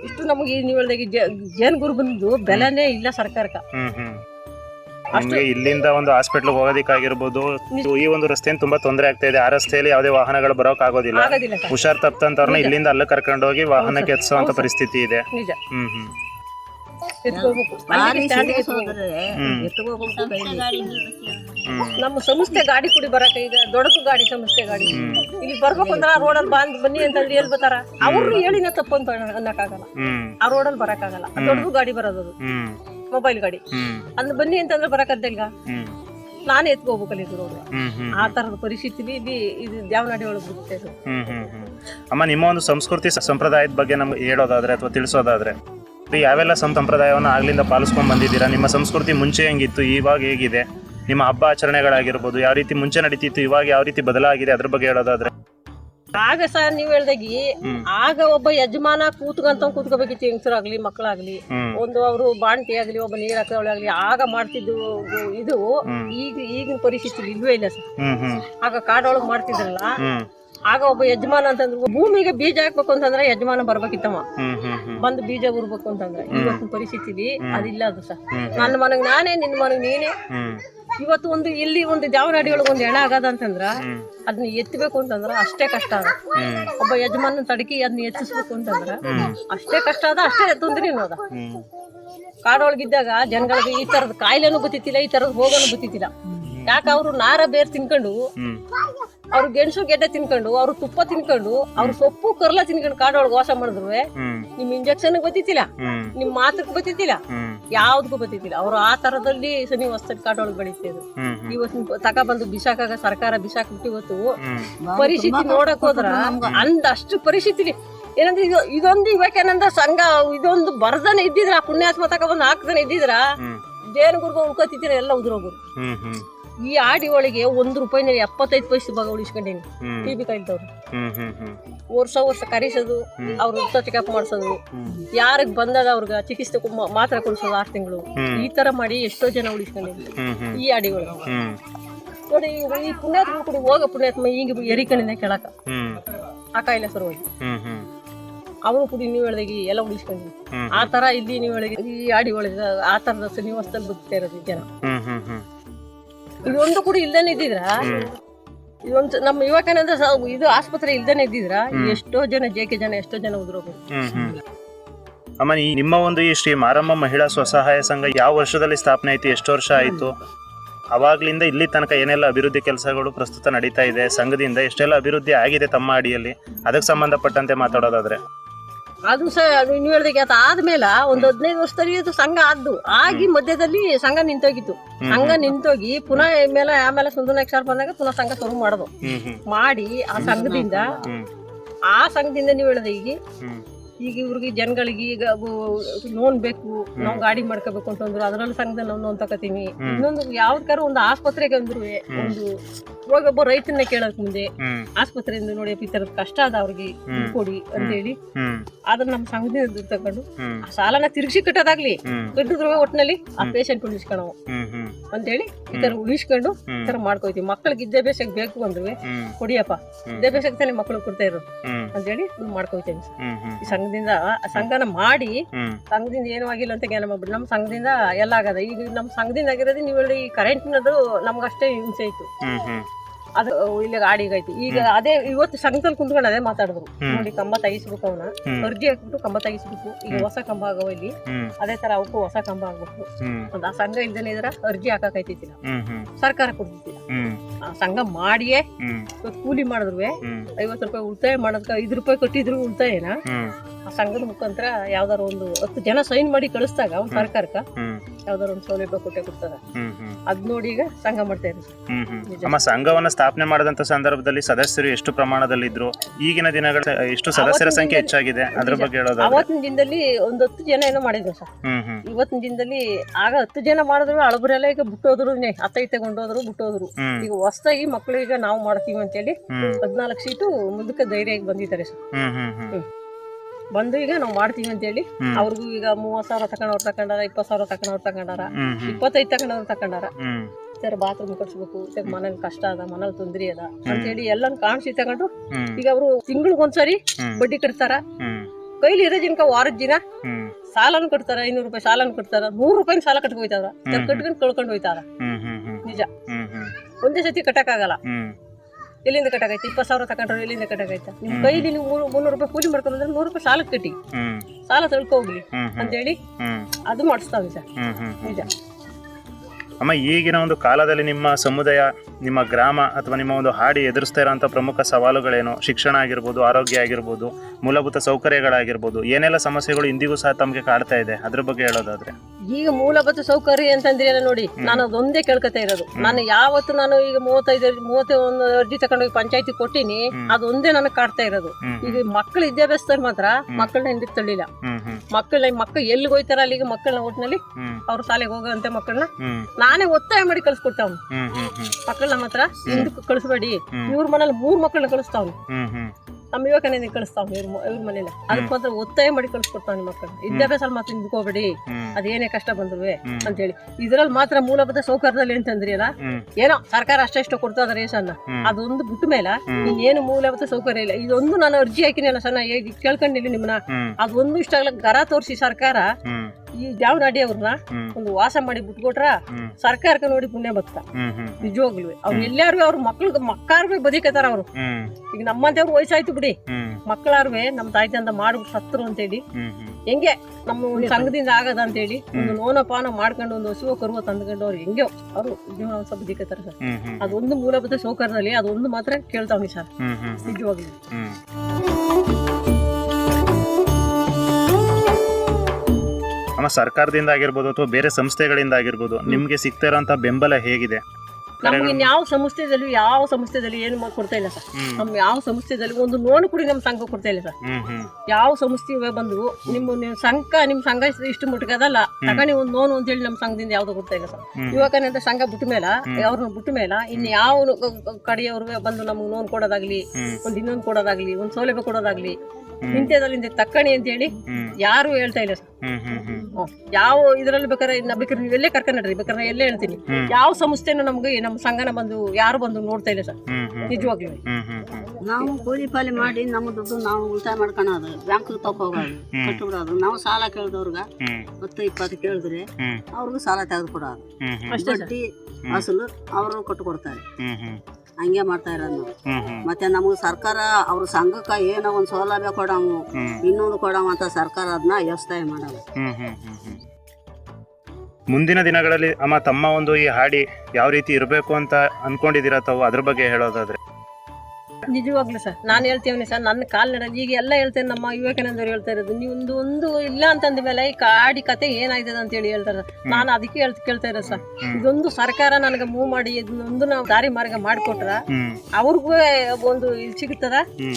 S2: ಇಷ್ಟು ನಮಗೆ ನೀವು ಹೇಳ್ದಾಗೆ ಜೇನ್ ಗುರು ಬಂದು ಬೆಲೆನೇ ಇಲ್ಲ ಸರ್ಕಾರಕ್ಕ.
S1: ನಿಮ್ಗೆ ಇಲ್ಲಿಂದ ಒಂದು ಹಾಸ್ಪಿಟ್ಲ್ ಹೋಗೋದಕ್ಕಾಗಿರ್ಬೋದು. ಈ ಒಂದು ರಸ್ತೆಯಿಂದ ತುಂಬಾ ತೊಂದರೆ ಆಗ್ತಾ ಇದೆ. ಆ ರಸ್ತೆಯಲ್ಲಿ ಯಾವುದೇ ವಾಹನಗಳು ಬರೋಕ್ ಆಗೋದಿಲ್ಲ
S2: ಆಗೋದಿಲ್ಲ ಸರ್.
S1: ಹುಷಾರ್ ತಪ್ಪಂತವ್ರನ್ನ ಇಲ್ಲಿಂದ ಅಲ್ಲೇ ಕರ್ಕೊಂಡು ಹೋಗಿ ವಾಹನಕ್ಕೆ ಎತ್ಸುವಂತ ಪರಿಸ್ಥಿತಿ ಇದೆ.
S2: ನಿಜ.
S1: ಹ್ಮ್ ಹ್ಮ್.
S2: ನಮ್ಮ ಸಂಸ್ಥೆ ಗಾಡಿ ಕುಡಿ ಬರಕ ಈಗ ದೊಡ್ಡದು ಗಾಡಿ ಸಂಸ್ಥೆ ಗಾಡಿ. ಇಲ್ಲಿ ಬರ್ಬೇಕು ಅಂದ್ರೆ ಆ ರೋಡಲ್ಲಿ ಬಂದ್ ಬನ್ನಿ ಅಂತ ಹೇಳಿ ಬರ್ತಾರ ಅವ್ರು ಹೇಳಿನ ತಪ್ಪು ಅಂತ ಅನ್ನಕ್ಕಾಗಲ್ಲ. ಆ ರೋಡಲ್ಲಿ ಬರಕ್ಕಾಗಲ್ಲ. ಬರಕಾಗಲ್ಲ ದೊಡ್ಡದು ಗಾಡಿ ಬರೋದು ಅದು. ಮೊಬೈಲ್ ಗಾಡಿ. ಅಂದ್ ಬನ್ನಿ ಅಂತಂದ್ರೆ ಬರಕತ್ತಿಲ್ಲ
S1: ಈಗ.
S2: ನಾನು ಎತ್ಕೋಬೇಕಲ್ಲ ಇದು ರೋಡ್ ಆ ತರದ ಪರಿಸ್ಥಿತಿಲಿ ಇಲ್ಲಿ ಇದು ದೇವನಾಡಿ ಒಳಗೆ
S1: ಬಿಡುತ್ತೆ ಅಮ್ಮ ನಿಮ್ಮ ಒಂದು ಸಂಸ್ಕೃತಿ ಸಂಪ್ರದಾಯದ ಬಗ್ಗೆ ನಮ್ಗೆ ಹೇಳೋದಾದ್ರೆ ಅಥವಾ ತಿಳಿಸೋದಾದ್ರೆ? ಯಾವೆಲ್ಲ ಸಂಪ್ರದಾಯವನ್ನು ಆಗ್ಲಿಂದ ಪಾಲಿಸ್ಕೊಂಡು ಬಂದಿದ್ದೀರಾ? ನಿಮ್ಮ ಸಂಸ್ಕೃತಿ ಮುಂಚೆ ಹೆಂಗಿತ್ತು? ಇವಾಗ ಹೇಗಿದೆ? ನಿಮ್ಮ ಹಬ್ಬ ಆಚರಣೆಗಳಾಗಿರ್ಬೋದು ಯಾವ ರೀತಿ ಮುಂಚೆ ನಡೀತಿತ್ತು ಇವಾಗ ಯಾವ ರೀತಿ ಬದಲಾಗಿದೆ ಅದ್ರ ಬಗ್ಗೆ ಹೇಳೋದಾದ್ರೆ.
S2: ಆಗ ಸರ್ ನೀವ್ ಹೇಳ್ದಾಗಿ ಆಗ ಒಬ್ಬ ಯಜಮಾನ ಕೂತ್ಕಂತ ಕೂತ್ಕೋಬೇಕಿತ್ತು ಹೆಂಗಸರಾಗ್ಲಿ ಮಕ್ಕಳಾಗ್ಲಿ ಒಂದು ಅವರು ಬಾಣ್ತಿ ಆಗ್ಲಿ ಒಬ್ಬ ನೀರ್ ಹಾಕೋಳಾಗ್ಲಿ ಆಗ ಮಾಡ್ತಿದ್ದು ಇದು. ಈಗ ಈಗಿನ ಪರಿಸ್ಥಿತಿ ಇಲ್ವೇ ಇಲ್ಲ ಸರ್. ಆಗ ಕಾಡೊಳಗ್ ಮಾಡ್ತಿದ್ರಲ್ಲ ಆಗ ಒಬ್ಬ ಯಜಮಾನ ಅಂತಂದ್ರೆ ಭೂಮಿಗೆ ಬೀಜ ಹಾಕ್ಬೇಕು ಅಂತಂದ್ರೆ ಯಜಮಾನ ಬರ್ಬೇಕಿತ್ತವ. ಬಂದು ಬೀಜ ಉರ್ಬೇಕು ಅಂತಂದ್ರೆ. ಇವತ್ತಿನ ಪರಿಸ್ಥಿತಿ ಅದಿಲ್ಲ ಅದು ಸರ್.
S1: ಹ್ಮ್.
S2: ನನ್ನ ಮನಗ್ ನಾನೇ ನಿನ್ ಮನಗ್ ನೀನೇ. ಇವತ್ತು ಒಂದು ಇಲ್ಲಿ ಒಂದು ದ್ಯಾವನಾಡಿ ಒಳಗೆ ಒಂದು ಹೆಣ ಆಗದ ಅಂತಂದ್ರ ಅದನ್ನ ಎತ್ತಬೇಕು ಅಂತಂದ್ರ ಅಷ್ಟೇ ಕಷ್ಟ ಅದ. ಒಬ್ಬ ಯಜಮಾನ ತಡಕಿ ಅದನ್ನ ಎತ್ತಿಸ್ಬೇಕು ಅಂತಂದ್ರ ಅಷ್ಟೇ ಕಷ್ಟ ಅದ ಅಷ್ಟೇ ತೊಂದ್ರೆ ಅದ. ಕಾಡೊಳಗಿದ್ದಾಗ ಜನಗಳಿಗೆ ಈ ತರದ ಕಾಯಿಲೆನೂ ಗೊತ್ತಿತ್ತಿಲ್ಲ ಈ ತರದ ಹೋಗೋನು ಗೊತ್ತಿತ್ತಿಲ್ಲ ಯಾಕೆ ಅವರು ನಾರ ಬೇರ್ ತಿನ್ಕೊಂಡು ಅವ್ರು ಗೆಣಸು ಗೆಡ್ಡೆ ತಿನ್ಕೊಂಡು ಅವ್ರು ತುಪ್ಪ ತಿನ್ಕೊಂಡು ಅವ್ರು ಸೊಪ್ಪು ಕರ್ಲ ತಿನ್ಕೊಂಡು ಕಾಡೊಳಗೆ ವಾಸ ಮಾಡಿದ್ರು ನಿಮ್ ಇಂಜೆಕ್ಷನ್ ಗೊತ್ತಿತ್ತಿಲ್ಲ ನಿಮ್ ಮಾತ್ರಕ್ ಗೊತ್ತಿತ್ತಿಲ್ಲ ಯಾವ್ದಕ್ಕೂ ಗೊತ್ತಿತ್ತಿಲ್ಲ ಅವ್ರು ಆ ತರದಲ್ಲಿ ಸನಿ ವಸ್ತು ಕಾಡೊಳಗೆ ಬೆಳೀತಿದ್ರು ಇವತ್ತು ತಕ ಬಂದು ಬಿಸಾಕಾಗ ಸರ್ಕಾರ ಬಿಸಾಕ್ ಇವತ್ತು ಪರಿಸ್ಥಿತಿ ನೋಡಕ್ ಹೋದ್ರ ಅಂದ ಅಷ್ಟು ಪರಿಸ್ಥಿತಿ ಏನಂದ್ರೆ ಇದು ಇದೊಂದು ಇವಾಗೇನಂದ್ರ ಸಂಘ ಇದೊಂದು ಬರ್ದನ ಇದ್ದಿದ್ರ ಪುಣ್ಯಾತ್ಮ ತಕ ಬಂದು ಹಾಕ್ದನ ಇದ್ದಿದ್ರ
S1: ಹ್ಮ್.
S2: ಜೇನು ಗುರ್ಗ ಉಳ್ಕೊತಿದ್ದೀರ ಎಲ್ಲ ಉದುರೋಗುರು.
S1: ಹ್ಮ್ ಹ್ಮ್.
S2: ಈ ಆಡಿ ಒಳಗೆ ಒಂದು ರೂಪಾಯಿನ ಎಪ್ಪತ್ತೈದು ಪೈಸೆ ಭಾಗ ಉಳಿಸ್ಕೊಂಡೇನಿ. T B ಕಾಯ್ದವ್ರು.
S1: ಹ್ಮ್
S2: ವರ್ಷ ವರ್ಷ ಕರೆಸೋದು. ಅವ್ರ ಚೆಕಪ್ ಮಾಡಿಸೋದು. ಯಾರಿಗೆ ಬಂದಾಗ ಅವ್ರಿಗ ಚಿಕಿತ್ಸೆ ಮಾತ್ರ ಕೊಡಿಸೋದು ಆರು ತಿಂಗಳು. ಈ ತರ ಮಾಡಿ ಎಷ್ಟೋ ಜನ
S1: ಹ್ಮ್
S2: ಈ ಆಡಿ
S1: ಒಳಗೆ.
S2: ನೋಡಿ ಈ ಪುಣ್ಯಾತ್ಮ ಕೂಡ ಹೋಗ ಪುಣ್ಯಾತ್ಮ ಈಗ ಎರಿಕಣಿಂದ ಕೆಳಕ. ಆ ಕಾಯಿಲೆ ಸರ್ ಹೋಗಿ
S1: ಹ್ಮ್ ಹ್ಮ್.
S2: ಅವರು ಕೂಡ ನೀವು ಹೇಳಿದಾಗ ಎಲ್ಲ ಉಳಿಸ್ಕೊಂಡ್ವಿ ಆ ತರ ಇಲ್ಲಿ ನೀವು ಹೇಳಿದ ಈ ಆಡಿ ಒಳಗೆ ಆ ತರದ ಸನ್ನಿವಾಸದಲ್ಲಿ ಬದುಕ್ತಾ ಇರೋದು ಜನ. ಇದೊಂದು ಕೂಡ ಇಲ್ದೇನೆ ಇದ್ದಿದ್ರ? ಇದೊಂದು ನಮ್ಮ ಯುವಕನಂದ್ರೆ ಇದು ಆಸ್ಪತ್ರೆ ಇಲ್ದೇನೆ ಇದ್ದಿದ್ರ? ಎಷ್ಟೋ ಜನ ಜೆ ಕೆ ಜನ ಎಷ್ಟೋ ಜನ ಉದ್ರೋಗ್ರು.
S1: ಹ್ಮ್ ಅಮ್ಮ ನಿಮ್ಮ ಒಂದು ಈ ಶ್ರೀ ಮಾರಮ್ಮ ಮಹಿಳಾ ಸ್ವಸಹಾಯ ಸಂಘ ಯಾವ ವರ್ಷದಲ್ಲಿ ಸ್ಥಾಪನೆ ಆಯ್ತು ಎಷ್ಟು ವರ್ಷ ಆಯ್ತು? ಅವಾಗ್ಲಿಂದ ಇಲ್ಲಿ ತನಕ ಏನೆಲ್ಲ ಅಭಿವೃದ್ಧಿ ಕೆಲಸಗಳು ಪ್ರಸ್ತುತ ನಡೀತಾ ಇದೆ ಸಂಘದಿಂದ ಎಷ್ಟೆಲ್ಲ ಅಭಿವೃದ್ಧಿ ಆಗಿದೆ ತಮ್ಮ ಅಡಿಯಲ್ಲಿ? ಅದಕ್ಕೆ ಸಂಬಂಧಪಟ್ಟಂತೆ ಮಾತಾಡೋದಾದ್ರೆ.
S2: ಅದು ಸಹ ಅದು ನೀವು ಹೇಳಿದಾಗ ಅದು ಆದ್ಮೇಲೆ ಒಂದು ಹದಿನೈದು ವರ್ಷದಲ್ಲಿ ಅದು ಸಂಘ ಆದ್ದು. ಆಗಿ ಮಧ್ಯದಲ್ಲಿ ಸಂಘ ನಿಂತೋಗಿತ್ತು. ಸಂಘ ನಿಂತೋಗಿ ಪುನಃ ಮೇಲೆ ಆಮೇಲೆ ಸುಂದರ ಸರ್ ಬಂದಾಗ ಪುನಃ ಸಂಘ ಶುರು ಮಾಡೋದು. ಮಾಡಿ ಆ ಸಂಘದಿಂದ ಆ ಸಂಘದಿಂದ ನೀವು ಹೇಳಿದ ಈಗ ಈಗ ಇವ್ರಿಗೆ ಜನಗಳಿಗೆ ಈಗ ಲೋನ್ ಬೇಕು ನಾವು ಗಾಡಿ ಮಾಡ್ಕೋಬೇಕು ಅಂತಂದ್ರು ಅದ್ರಲ್ಲಿ ಸಂಘದಲ್ಲಿ ನಾವು ಲೋನ್ ತಗೋತೀವಿ ಇನ್ನೊಂದು ಯಾವ್ದಾರು ಒಂದು ಆಸ್ಪತ್ರೆಗೆ ಅಂದ್ರು ಒಂದು ಇವಾಗ ಒಬ್ಬ ರೈತನ ಕೇಳಕ್ ಮುಂದೆ ಆಸ್ಪತ್ರೆಯಿಂದ ನೋಡಿ ಈ ತರದ ಕಷ್ಟ ಅದ ಅವ್ರಿಗೆ ದುಡ್ಡು ಕೊಡಿ ಅಂತ ಹೇಳಿ.
S1: ಆದ್ರೆ
S2: ಅದನ್ನ ನಮ್ಮ ಸಂಘದಿಂದ ದುಡ್ಡು ತಗೊಂಡು ಆ ಸಾಲನ ತಿರುಗಿಸಿ ಕಟ್ಟೋದಾಗ್ಲಿ ಕಟ್ಟಿದ್ರು ಒಟ್ಟಿನಲ್ಲಿ ಆ ಪೇಷಂಟ್ ಉಳಿಸ್ಕೊಳವು.
S1: ಅಂತ ಹೇಳಿ
S2: ಅಂತೇಳಿ ಈ ತರ ಉಳಿಸ್ಕೊಂಡು ಈ ತರ ಮಾಡ್ಕೋತೀವಿ ಮಕ್ಕಳಿಗೆ ವಿದ್ಯಾಭ್ಯಾಸಕ್ಕೆ ಬೇಕು ಅಂದ್ರೆ ಕೊಡಿಯಪ್ಪ. ವಿದ್ಯಾಭ್ಯಾಸಕ್ಕೆ ತಾನೇ ಮಕ್ಕಳು ಕೊಡ್ತಾ ಇರೋದು
S1: ಅಂತ
S2: ಅಂತೇಳಿ
S1: ಹ್ಮ್
S2: ಈ ಸಂಘದಿಂದ ಸಂಘನ ಮಾಡಿ ಸಂಘದಿಂದ ಏನೂ ಆಗಿಲ್ಲ ಅಂತ ಜ್ಞಾನ ಮಾಡ್ಬಿಟ್ಟು ನಮ್ಮ ಸಂಘದಿಂದ ಎಲ್ಲ ಆಗದ. ಈಗ ನಮ್ಮ ಸಂಘದಿಂದ ಆಗಿರೋದು ನೀವು ಹೇಳಿ ಈ ಕರೆಂಟ್ನದು ನಮ್ಗಷ್ಟೇ ಹಿಂಸೆ ಇತ್ತು. ಅದು ಇಲ್ಲಿ ಗಾಡಿಗಾಯ್ತು ಈಗ ಅದೇ ಇವತ್ತು ಸಂಘದಲ್ಲಿ ಕುಂತ್ಕೊಂಡು ಅದೇ ಮಾತಾಡಿದ್ರು ನೋಡಿ ಕಂಬ ತೆಗಿಸ್ಬೇಕು ಅವನ. ಅರ್ಜಿ ಹಾಕ್ಬಿಟ್ಟು ಕಂಬ ತೆಗಿಸ್ಬೇಕು. ಈಗ ಹೊಸ ಕಂಬ ಆಗವ ಇಲ್ಲಿ. ಅದೇ ತರ ಅವಕ್ಕೂ ಹೊಸ ಕಂಬ ಆಗ್ಬೇಕು. ಒಂದ್ ಆ ಸಂಘ ಇಲ್ದೇನೆ ಇದ್ರ ಅರ್ಜಿ ಹಾಕಕೈತಿಲ್ಲ
S1: ಹ್ಮ್ ಹ್ಮ್.
S2: ಸರ್ಕಾರ
S1: ಕೊಡ್ತಿಲ್ಲ
S2: ಆ ಸಂಘ ಮಾಡಿಯೇ ಕೂಲಿ ಮಾಡಿದ್ರು ಐವತ್ತು ರೂಪಾಯಿ ಉಳಿತಾಯ ಮಾಡೋದಕ್ಕೆ ಐದು ರೂಪಾಯಿ ಕೊಟ್ಟಿದ್ರು ಉಳಿತಾಯನ? ಆ ಸಂಘದ ಮುಖಾಂತರ ಯಾವ್ದಾರ ಒಂದು ಹತ್ತು ಜನ ಸೈನ್ ಮಾಡಿ ಕಳಿಸ್ದಾಗ ಅವ್ನು ಸರ್ಕಾರಕ್ಕೆ ಯಾವ್ದಾರ ಒಂದ್ ಸೌಲಭ್ಯ ಕೊಟ್ಟೆ ಕೊಡ್ತಾರ.
S1: ಹ್ಮ್ ಹ್ಮ್.
S2: ಅದ್ ನೋಡಿ ಈಗ ಸಂಘ ಮಾಡ್ತಾ
S1: ಹ್ಮ್ ಹ್ಮ್. ಅಮ್ಮ ಸಂಘವನ್ನ ಸ್ಥಾಪನೆ ಮಾಡಿದಂತ ಸಂದರ್ಭದಲ್ಲಿ ಸದಸ್ಯರು ಎಷ್ಟು ಪ್ರಮಾಣದಲ್ಲಿ ಇದ್ರು ಈಗಿನ ದಿನಗಳ ಎಷ್ಟು ಸದಸ್ಯರ
S2: ಅವತ್ತಿನ
S1: ಸಂಖ್ಯೆ
S2: ದಿನ-
S1: ಹೆಚ್ಚಾಗಿದೆ. ಅದ್ರ ಬಗ್ಗೆ ಹೇಳೋದಾದ್ರೆ?
S2: ಅವತ್ತಿನ ದಿನದಲ್ಲಿ ಒಂದು ಹತ್ತು ಜನ ಏನೋ ಮಾಡಿದ್ರು ಸರ್.
S1: ಹ್ಮ್ ಹ್ಮ್.
S2: ಇವತ್ತಿನ ದಿನದಲ್ಲಿ ಆಗ ಹತ್ತು ಜನ ಮಾಡಿದ್ರು ಹಳಬರೆಲ್ಲ ಈಗ ಬಿಟ್ಟೋದ್ರು ಅತ್ತೈ ತಗೊಂಡೋದ್ರು ಬಿಟ್ಟೋದ್ರು
S1: ಹ್ಮ್.
S2: ಈಗ ಹೊಸದಾಗಿ ಈಗ ನಾವು ಮಾಡ್ತೀವಿ ಅಂತೇಳಿ
S1: ಹೇಳಿ
S2: ಹದಿನಾಲ್ಕು ಸೀಟು ಮುಂದಕ್ಕೆ ಧೈರ್ಯವಾಗಿ ಬಂದಿದ್ದಾರೆ ಸರ್.
S1: ಹ್ಮ್ ಹ್ಮ್. ಹ್ಮ್.
S2: ಬಂದು ಈಗ ನಾವು ಮಾಡ್ತೀವಿ ಅಂತ
S1: ಹೇಳಿ
S2: ಅವ್ರಿಗೂ ಈಗ ಮೂವತ್ ಸಾವಿರ ತಕೊಂಡವ್ರು ತಕೊಂಡಾರ ಇಪ್ಪತ್ ಸಾವಿರ ತಕೊಂಡವ್ರು ತಕೊಂಡಾರ ಇಪ್ಪತ್ತೈದು ತಕೊಂಡವ್ರು ತಕೊಂಡಾರ. ಸರ್ ಬಾತ್ರೂಮ್ ಕಟ್ಸ್ಬೇಕು ಸರ್ ಮನೇಲಿ ಕಷ್ಟ ಅದ ಮನೇಲಿ ತೊಂದ್ರಿ ಅದ ಅಂತೇಳಿ ಎಲ್ಲಾನು ಕಾಣಿಸಿ ತಗೊಂಡು ಈಗ ಅವರು ತಿಂಗಳಿಗೊಂದ್ಸರಿ. ಬಡ್ಡಿ ಕಟ್ತಾರ. ಕೈಲಿ ಇರೋ ಜನಕ ವಾರದ ದಿನ ಸಾಲನ್ ಕಟ್ತಾರ ಐನೂರು ರೂಪಾಯಿ ಸಾಲನು ಕಟ್ತಾರ ನೂರು ರೂಪಾಯಿ ಸಾಲ ಕಟ್ಕೊ ಹೋಯ್ತಾರ ಕಟ್ಕೊಂಡು ಕಳ್ಕೊಂಡು ಹೋಯ್ತಾರ ನಿಜ. ಒಂದೇ ಸತಿ ಕಟ್ಟಕ್ಕಾಗಲ್ಲ. ಎಲ್ಲಿಂದ ಕಟ್ಟಕೈತೆ ಇಪ್ಪತ್ತು ಸಾವಿರ ತಗೊಂಡ್ರೆ ಎಲ್ಲಿಂದ ಕಟ್ಟಾಗೈತೆ ನಿಮ್ಮ ಕೈಲಿ ನೀವು ಮೂರು ಮುನ್ನೂರು ರೂಪಾಯಿ ಕೂಲಿ ಮಾಡ್ಕೊಂಡ್ರೆ ನೂರು ರೂಪಾಯಿ ಸಾಲಕ್ಕೆ ಕಟ್ಟಿ. ಸಾಲ ತಳ್ಕೊ ಹೋಗ್ಲಿ ಅಂತೇಳಿ ಅದು ಮಾಡಿಸ್ತಾವೆ
S1: ಹ್ಮ್
S2: ನಿಜ
S1: ಅಮ್ಮ ಈಗಿನ ಒಂದು ಕಾಲದಲ್ಲಿ ನಿಮ್ಮ ಸಮುದಾಯ ನಿಮ್ಮ ಗ್ರಾಮ ಅಥವಾ ನಿಮ್ಮ ಒಂದು ಹಾಡಿ ಎದುರಿಸ್ತಾ ಇರೋಂಥ ಪ್ರಮುಖ ಸವಾಲುಗಳೇನು? ಶಿಕ್ಷಣ ಆಗಿರ್ಬೋದು ಆರೋಗ್ಯ ಆಗಿರ್ಬೋದು ಮೂಲಭೂತ ಸೌಕರ್ಯಗಳಾಗಿರ್ಬೋದು ಏನೆಲ್ಲ ಸಮಸ್ಯೆಗಳು ಇಂದಿಗೂ ಸಹ ತಮಗೆ ಕಾಡ್ತಾ ಇದೆ? ಅದ್ರ ಬಗ್ಗೆ ಹೇಳೋದಾದ್ರೆ.
S2: ಈಗ ಮೂಲಭೂತ ಸೌಕರ್ಯ ಅಂತಂದ್ರೆ ನೋಡಿ ನಾನು ಅದೊಂದೇ ಕೇಳ್ಕೊತಾ ಇರೋದು. ನಾನು ಯಾವತ್ತು ನಾನು ಈಗ ಮೂವತ್ತೈದು ಮೂವತ್ತ ಒಂದು ಅರ್ಜಿ ತಗೊಂಡೋಗಿ ಪಂಚಾಯತಿ ಕೊಟ್ಟಿನಿ ಅದೊಂದೇ ನನಗೆ ಕಾಡ್ತಾ ಇರೋದು. ಈಗ ಮಕ್ಕಳು ವಿದ್ಯಾಭ್ಯಾಸದಲ್ಲಿ ಮಾತ್ರ ಮಕ್ಕಳನ್ನ ಹಿಂದಕ್ಕೆ ತಳ್ಳಿಲ್ಲ. ಮಕ್ಕಳ ಮಕ್ಕಳು ಎಲ್ಲಿಗೆ ಹೋಯ್ತಾರ ಅಲ್ಲಿಗೆ ಮಕ್ಕಳನ್ನ ಒಟ್ಟಿನಲ್ಲಿ ಅವ್ರ ಶಾಲೆಗೆ ಹೋಗುವಂತೆ ಮಕ್ಕಳನ್ನ ನಾನೇ ಒತ್ತಾಯ ಮಾಡಿ
S1: ಕಳ್ಸ್ಕೊಡ್ತಾವ್ ಮಕ್ಕಳು
S2: ನಮ್ಮ ಹತ್ರ ಹಿಂದಕ್ಕೆ ಕಳಿಸ್ಬೇಡಿ. ಇವ್ರ ಮನೇಲಿ ಮೂರ್ ಮಕ್ಕಳನ್ನ ಕಳಿಸ್ತಾವ್ನು. ನಮ್ಮ ಯುವಕನೇ ಕಳಿಸ್ತಾವ್ ಇವ್ರ ಇವ್ರ ಮನೇಲಿ. ಅದಕ್ಕೆ ಮಾತ್ರ ಒತ್ತಾಯ ಮಾಡಿ ಕಳಿಸ್ಕೊಡ್ತಾವ್ ನಿಮ್ಮ ಮಕ್ಕಳು ವಿದ್ಯಾಭ್ಯಾಸ ಮಾತ್ರ ಹಿಂದ್ಕೋಬೇಡಿ ಅದೇನೇ ಕಷ್ಟ ಬಂದ್ರು
S1: ಅಂತ
S2: ಹೇಳಿ. ಇದ್ರಲ್ಲಿ ಮಾತ್ರ ಮೂಲಭೂತ ಸೌಕರ್ಯದಲ್ಲಿ ಅಂತಂದ್ರಿ ಅಲ್ಲ ಏನೋ ಸರ್ಕಾರ ಅಷ್ಟೆಷ್ಟು ಕೊಡ್ತಾ ಇದಾರೆ ರೇಷನ್ನ
S1: ಹ್ಮ್.
S2: ಅದೊಂದು ಬಿಟ್ಟ ಮೇಲೆ ಏನು ಮೂಲಭೂತ ಸೌಕರ್ಯ ಇಲ್ಲ. ಇದೊಂದು ನಾನು ಅರ್ಜಿ ಹಾಕಿನಲ್ಲ ಸಣ್ಣ ಕೇಳ್ಕೊಂಡಿಲ್ಲ ನಿಮ್ಮನ್ನ. ಅದೊಂದು ಇಷ್ಟ ಆಗಲ್ಲ. ಗರ ತೋರಿಸಿ ಸರ್ಕಾರ. ಈ ಜಾವನಾಡಿ ಅವ್ರನ್ನ
S1: ಹ್ಮ್.
S2: ಒಂದು ವಾಸ ಮಾಡಿ ಬಿಟ್ಕೊಟ್ರ ಸರ್ಕಾರಕ್ಕೆ ನೋಡಿ ಪುಣ್ಯ ಬತ್ತ ನಿಜವಾಗ್ಲು. ಅವ್ರು ಎಲ್ಲಾರು ಅವ್ರ ಮಕ್ಳಿಗೆ ಮಕ್ಕಾರ್ವಿ ಬದುಕತಾರ ಅವ್ರು. ಈಗ ನಮ್ಮಂತವ್ರು ವಯಸ್ಸಾಯ್ತು ಬಿಡಿ. ಮಕ್ಕಳಾರ್ವೆ ನಮ್ಮ ತಾಯಿ ತಂದ ಮಾಡ್ಬಿಟ್ಟು ಸತ್ರು ಅಂತೇಳಿ. ಹೆಂಗೆ ನಮ್ಮ ಸಂಘದಿಂದ ಆಗದ ಅಂತೇಳಿ ಒಂದು ನೋನಪಾನ ಮಾಡ್ಕೊಂಡು ಒಂದು ಹಸುವ ಕರುವ ತಂದ್ಕೊಂಡು ಅವ್ರು ಹೆಂಗೆ ಅವರು ಜೀವನ ಸ್ವಲ್ಪ ದಿಕ್ಕತ್ತಾರ ಸರ್. ಅದೊಂದು ಮೂಲಭೂತ ಸೌಕರ್ಯದಲ್ಲಿ ಅದೊಂದು ಮಾತ್ರ ಕೇಳ್ತಾವ್ನಿ ಸರ್. ನಿಜವಾಗ್ಲು.
S1: ಸರ್ಕಾರದಿಂದ ಆಗಿರ್ಬೋದು ಅಥವಾ ಬೇರೆ ಸಂಸ್ಥೆಗಳಿಂದ ಆಗಿರ್ಬೋದು ನಿಮ್ಗೆ ಸಿಗ್ತಾ ಇರೋಂಥ ಬೆಂಬಲ ಹೇಗಿದೆ?
S2: ನಮ್ಗೆ ಯಾವ ಸಂಸ್ಥೆದಲ್ಲೂ ಯಾವ ಸಂಸ್ಥೆದಲ್ಲಿ ಏನು ಕೊಡ್ತಾ ಇಲ್ಲ ಸರ್. ನಮ್ ಯಾವ ಸಂಸ್ಥೆದಲ್ಲಿ ಒಂದು ನೋನು ಕೂಡ ನಮ್ಮ ಸಂಘ ಕೊಡ್ತಾ ಇಲ್ಲ ಸರ್. ಯಾವ ಸಂಸ್ಥೆ ಬಂದು ನಿಮ್ಮ ಸಂಘ ನಿಮ್ಮ ಸಂಘ ಇಷ್ಟು- ಮುಟಕದಲ್ಲ ತಗೊಂಡು ಒಂದು ನೋನು ಅಂತೇಳಿ ನಮ್ಮ ಸಂಘದಿಂದ ಯಾವ್ದು ಕೊಡ್ತಾ ಇಲ್ಲ ಸರ್. ಯುವಕನಂತ ಸಂಘ ಬಿಟ್ಟ ಮೇಲೆ ಅವ್ರನ್ನ ಬಿಟ್ಟ ಮೇಲೆ ಇನ್ನು ಯಾವ ಕಡೆಯವ್ರು ಬಂದು ನಮ್ಗೆ ನೋನ್ ಕೊಡೋದಾಗ್ಲಿ ಒಂದ್ ಇನ್ನೊಂದು ಕೊಡೋದಾಗ್ಲಿ ಒಂದ್ ಸೌಲಭ್ಯ ಕೊಡೋದಾಗ್ಲಿ ಇಂಥದ್ರಲ್ಲಿ ತಕ್ಕಣಿ ಅಂತ
S1: ಹೇಳಿ
S2: ಯಾರು ಹೇಳ್ತಾ ಇಲ್ಲ ಸರ್. ಯಾವ ಇದ್ರಲ್ಲಿ ಬೇಕಾದ್ರೆ ಬೇಕಾದ್ರೆ ನೀವು ಎಲ್ಲೇ ಕರ್ಕೊಂಡ್ ನಡ್ರಿ ಬೇಕಾದ್ರೆ ಎಲ್ಲೇ ಹೇಳ್ತೀನಿ. ಯಾವ ಸಂಸ್ಥೆನೂ ನಮ್ಗೆ ನಮ್ಮ ಸಂಘನ ಬಂದು ಯಾರು ಬಂದು ನೋಡ್ತಾ ಇಲ್ಲ ಸರ್. ನಿಜವಾಗ್ಲೂ.
S3: ನಾವು ಕೂಲಿ ಪಾಲಿ ಮಾಡಿ ನಮ್ಮ ದುಡ್ಡು ನಾವು ಉಳಿತಾಯ ಮಾಡ್ಕೊಳೋದು ಬ್ಯಾಂಕ್ ತಗೋಗೋದು ಹೋಗೋದು ಬಿಡೋದು ನಾವು ಸಾಲ ಕೇಳಿದವ್ರಿಗ
S1: ಹ್ಮ್.
S3: ಹತ್ತು ಇಪ್ಪತ್ತು ಕೇಳಿದ್ರೆ ಅವ್ರಿಗೂ ಸಾಲ ತೆಗೆದು ಕೊಡೋದು ಬಡ್ಡಿ ಅಸಲು ಅವರು ಕೊಟ್ಟು ಕೊಡ್ತಾರೆ
S1: ಹ್ಮ್ ಹ್ಮ್.
S3: ಹಂಗೆ ಮಾಡ್ತಾ ಇರೋದು ನಾವು. ಮತ್ತೆ ನಮಗೆ ಸರ್ಕಾರ ಅವ್ರ ಸಂಘಕ್ಕೆ ಏನೋ ಒಂದು ಸೌಲಭ್ಯ ಕೊಡವು ಇನ್ನೊಂದು ಕೊಡವು ಅಂತ ಸರ್ಕಾರ ಅದನ್ನ ವ್ಯವಸ್ಥೆ ಮಾಡಲ್ಲ
S1: ಮುಂದಿನ ದಿನಗಳಲ್ಲಿ ಅಮ್ಮ ತಮ್ಮ ಒಂದು ಈ ಹಾಡಿ ಯಾವ ರೀತಿ ಇರಬೇಕು ಅಂತ ಅನ್ಕೊಂಡಿದ್ದೀರಾ ತಾವು? ಅದ್ರ ಬಗ್ಗೆ ಹೇಳೋದಾದ್ರೆ.
S2: ನಿಜವಾಗ್ಲೂ ಸರ್ ನಾನು ಹೇಳ್ತೀವಿ ಸರ್ ನನ್ನ ಕಾಲ್ ನಡಲ್ಲಿ ಈಗ ಎಲ್ಲ ಹೇಳ್ತೇನೆ ನಮ್ಮ ವಿವೇಕಾನಂದರು ಹೇಳ್ತಾ ಇರೋದು ನೀವು ಒಂದು ಒಂದು ಇಲ್ಲ ಅಂತಂದ ಮೇಲೆ ಈ ಕಾಡಿ ಕತೆ ಏನಾಯ್ತದ ಅಂತ ಹೇಳಿ ಹೇಳ್ತಾರೆ ನಾನು ಅದಕ್ಕೆ ಹೇಳ್ತ ಕೇಳ್ತಾ ಇರೋ ಸರ್. ಇದೊಂದು ಸರ್ಕಾರ ನನಗೆ ಮೂವ್ ಮಾಡಿ ಇದನ್ನೊಂದು ನಾವು ದಾರಿ ಮಾರ್ಗ ಮಾಡಿಕೊಟ್ರ ಅವ್ರಿಗೂ ಒಂದು ಇದು ಸಿಗುತ್ತದ?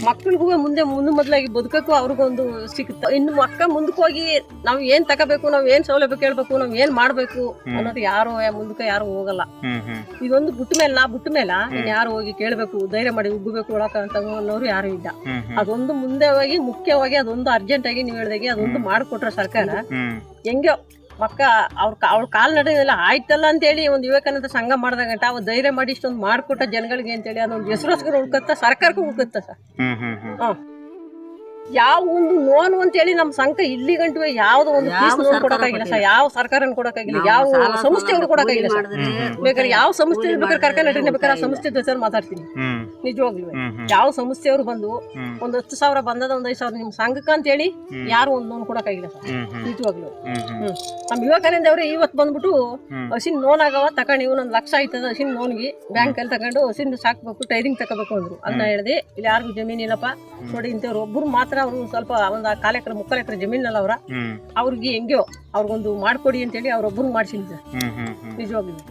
S2: ಮಕ್ಕಳಿಗೂ ಮುಂದೆ ಮುಂದೆ ಮೊದಲಾಗಿ ಬದುಕಕ್ಕೂ ಅವ್ರಿಗೊಂದು ಸಿಗುತ್ತ. ಇನ್ನು ಮಕ್ಕ ಮುಂದಕ್ಕೋಗಿ ನಾವು ಏನ್ ತಗೋಬೇಕು ನಾವ್ ಏನ್ ಸೌಲಭ್ಯ ಕೇಳ್ಬೇಕು ನಾವ್ ಏನ್ ಮಾಡ್ಬೇಕು ಅನ್ನೋದು ಯಾರು ಮುಂದಕ್ಕೆ ಯಾರು ಹೋಗಲ್ಲ. ಇದೊಂದು ಬಿಟ್ಟ ಮೇಲೆ ನಾ ಬಿಟ್ಟ ಮೇಲೆ? ಯಾರು ಹೋಗಿ ಕೇಳ್ಬೇಕು ಧೈರ್ಯ ಮಾಡಿ ಉಗ್ಗಬೇಕು ಒಳಕ ಅನ್ನೋರು ಯಾರು
S1: ಹ್ಮ್
S2: ಅದೊಂದು ಮುಂದೆ ಹೋಗಿ ಮುಖ್ಯವಾಗಿ ಅದೊಂದು ಅರ್ಜೆಂಟ್ ಆಗಿ ನೀವು ಹೇಳ್ದಾಗೆ ಅದೊಂದು ಮಾಡ್ಕೊಟ್ರ ಸರ್ಕಾರ. ಹೆಂಗೋ ಮಕ್ಕ ಅವ್ರ ಅವ್ರ ಕಾಲ್ ನಡೆಯೋದಿಲ್ಲ ಆಯ್ತಲ್ಲ ಅಂತೇಳಿ ಒಂದು ವಿವೇಕಾನಂದ ಸಂಘ ಮಾಡ್ದಾಗಂಟ ಅವ್ ಧೈರ್ಯ ಮಾಡಿ ಇಷ್ಟೊಂದು ಮಾಡ್ಕೊಟ್ಟ ಜನಗಳಿಗೆ ಅಂತೇಳಿ ಅದೊಂದು ಹೆಸರೋಸ್ಕರ ಹುಡ್ಕತ್ತ ಸರ್ಕಾರಕ್ಕೂ ಹುಡ್ಕತ್ತ ಸರ್.
S1: ಹ್ಮ್ ಹ್ಮ್ ಹ್ಮ್.
S2: ಹ್ಮ್. ಯಾವ ಒಂದು ನೋನು ಅಂತೇಳಿ ನಮ್ಮ ಸಂಘ ಇಲ್ಲಿ ಗಂಟು ಯಾವ್ದೋ ಒಂದು
S3: ಫೀಸ್
S2: ಪೀಸ್ ನೋನ್ ಕೊಡಕ್ಕಾಗಿಲ್ಲ ಸರ್. ಯಾವ ಸರ್ಕಾರನ ಕೊಡಕ್ಕಾಗಿಲ್ಲ. ಯಾವ
S3: ಸಂಸ್ಥೆ
S2: ಸಂಸ್ಥೆಗಳು ಕೊಡಕ್ಕಾಗಿಲ್ಲ ಸರ್. ಬೇಕಾದ್ರೆ ಯಾವ ಸಂಸ್ಥೆ ಬೇಕಾದ್ರೆ ಕರ್ಕೊಂಡು
S3: ಮಾಡಿದ್ರೆ
S2: ನಡೀರಿ ಬೇಕಾದ್ರೆ ಆ ಸಂಸ್ಥೆ ಜೊತೆ ಮಾತಾಡ್ತೀನಿ.
S1: ನಿಜವಾಗ್ಲಿ
S2: ನಿಜವಾಗ್ಲೂ.
S1: ಸಂಸ್ಥೆ ಅವ್ರು
S2: ಯಾವ ಸಂಸ್ಥೆಯವರು ಬಂದು. ಒಂದ್ ಹತ್ತು ಸಾವಿರ ಬಂದದ ಒಂದ್ ಐದು ಸಾವಿರ ನಿಮ್ ಸಂಘಕ್ಕ ಅಂತ ಹೇಳಿ ಯಾರು ಒಂದ್ ಲೋನ್ ಕೊಡಕ್ಕಾಗಿಲ್ಲ ಸರ್. ನಿಜವಾಗ್ಲು.
S1: ಹ್ಮ್
S2: ನಮ್ ವಿವೇಕಾನಂದ ಅವ್ರೆ ಇವತ್ ಬಂದ್ಬಿಟ್ಟು ಹಸಿನ್ ಲೋನ್ ಆಗವ ತಗೊಂಡು ಇವ್ ಒಂದ್ ಲಕ್ಷ ಆಯ್ತದ ಹಸಿನ್ ಲೋನ್ಗೆ ಬ್ಯಾಂಕ್ ಅಲ್ಲಿ ತಗೊಂಡು ಹಸಿನ್ ಸಾಕ್ಬೇಕು ಟೈರಿಂಗ್ ತಗೋಬೇಕು ಅಂದ್ರು. ಅದನ್ನ ಹೇಳಿದೆ ಇಲ್ಲಿ ಯಾರಿಗೂ ಜಮೀನ್ ಇಲ್ಲಪ್ಪ. ನೋಡಿ ಇಂಥವ್ರು ಒಬ್ರು ಮಾತ್ರ ಅವ್ರು ಸ್ವಲ್ಪ ಒಂದು ಕಾಲ ಎಕರೆ ಮುಕ್ಕಾಲ್ ಎಕರೆ ಜಮೀನಲ್ಲ ಅವ್ರ. ಅವ್ರಿಗೆ ಹೆಂಗ್ಯೋ ಅವ್ರಿಗೊಂದು ಮಾಡ್ಕೊಡಿ ಅಂತೇಳಿ ಅವ್ರೊಬ್ಬರು ಮಾಡ್ಸಿನಿ ಸರ್ ನಿಜವಾಗ್ಲು.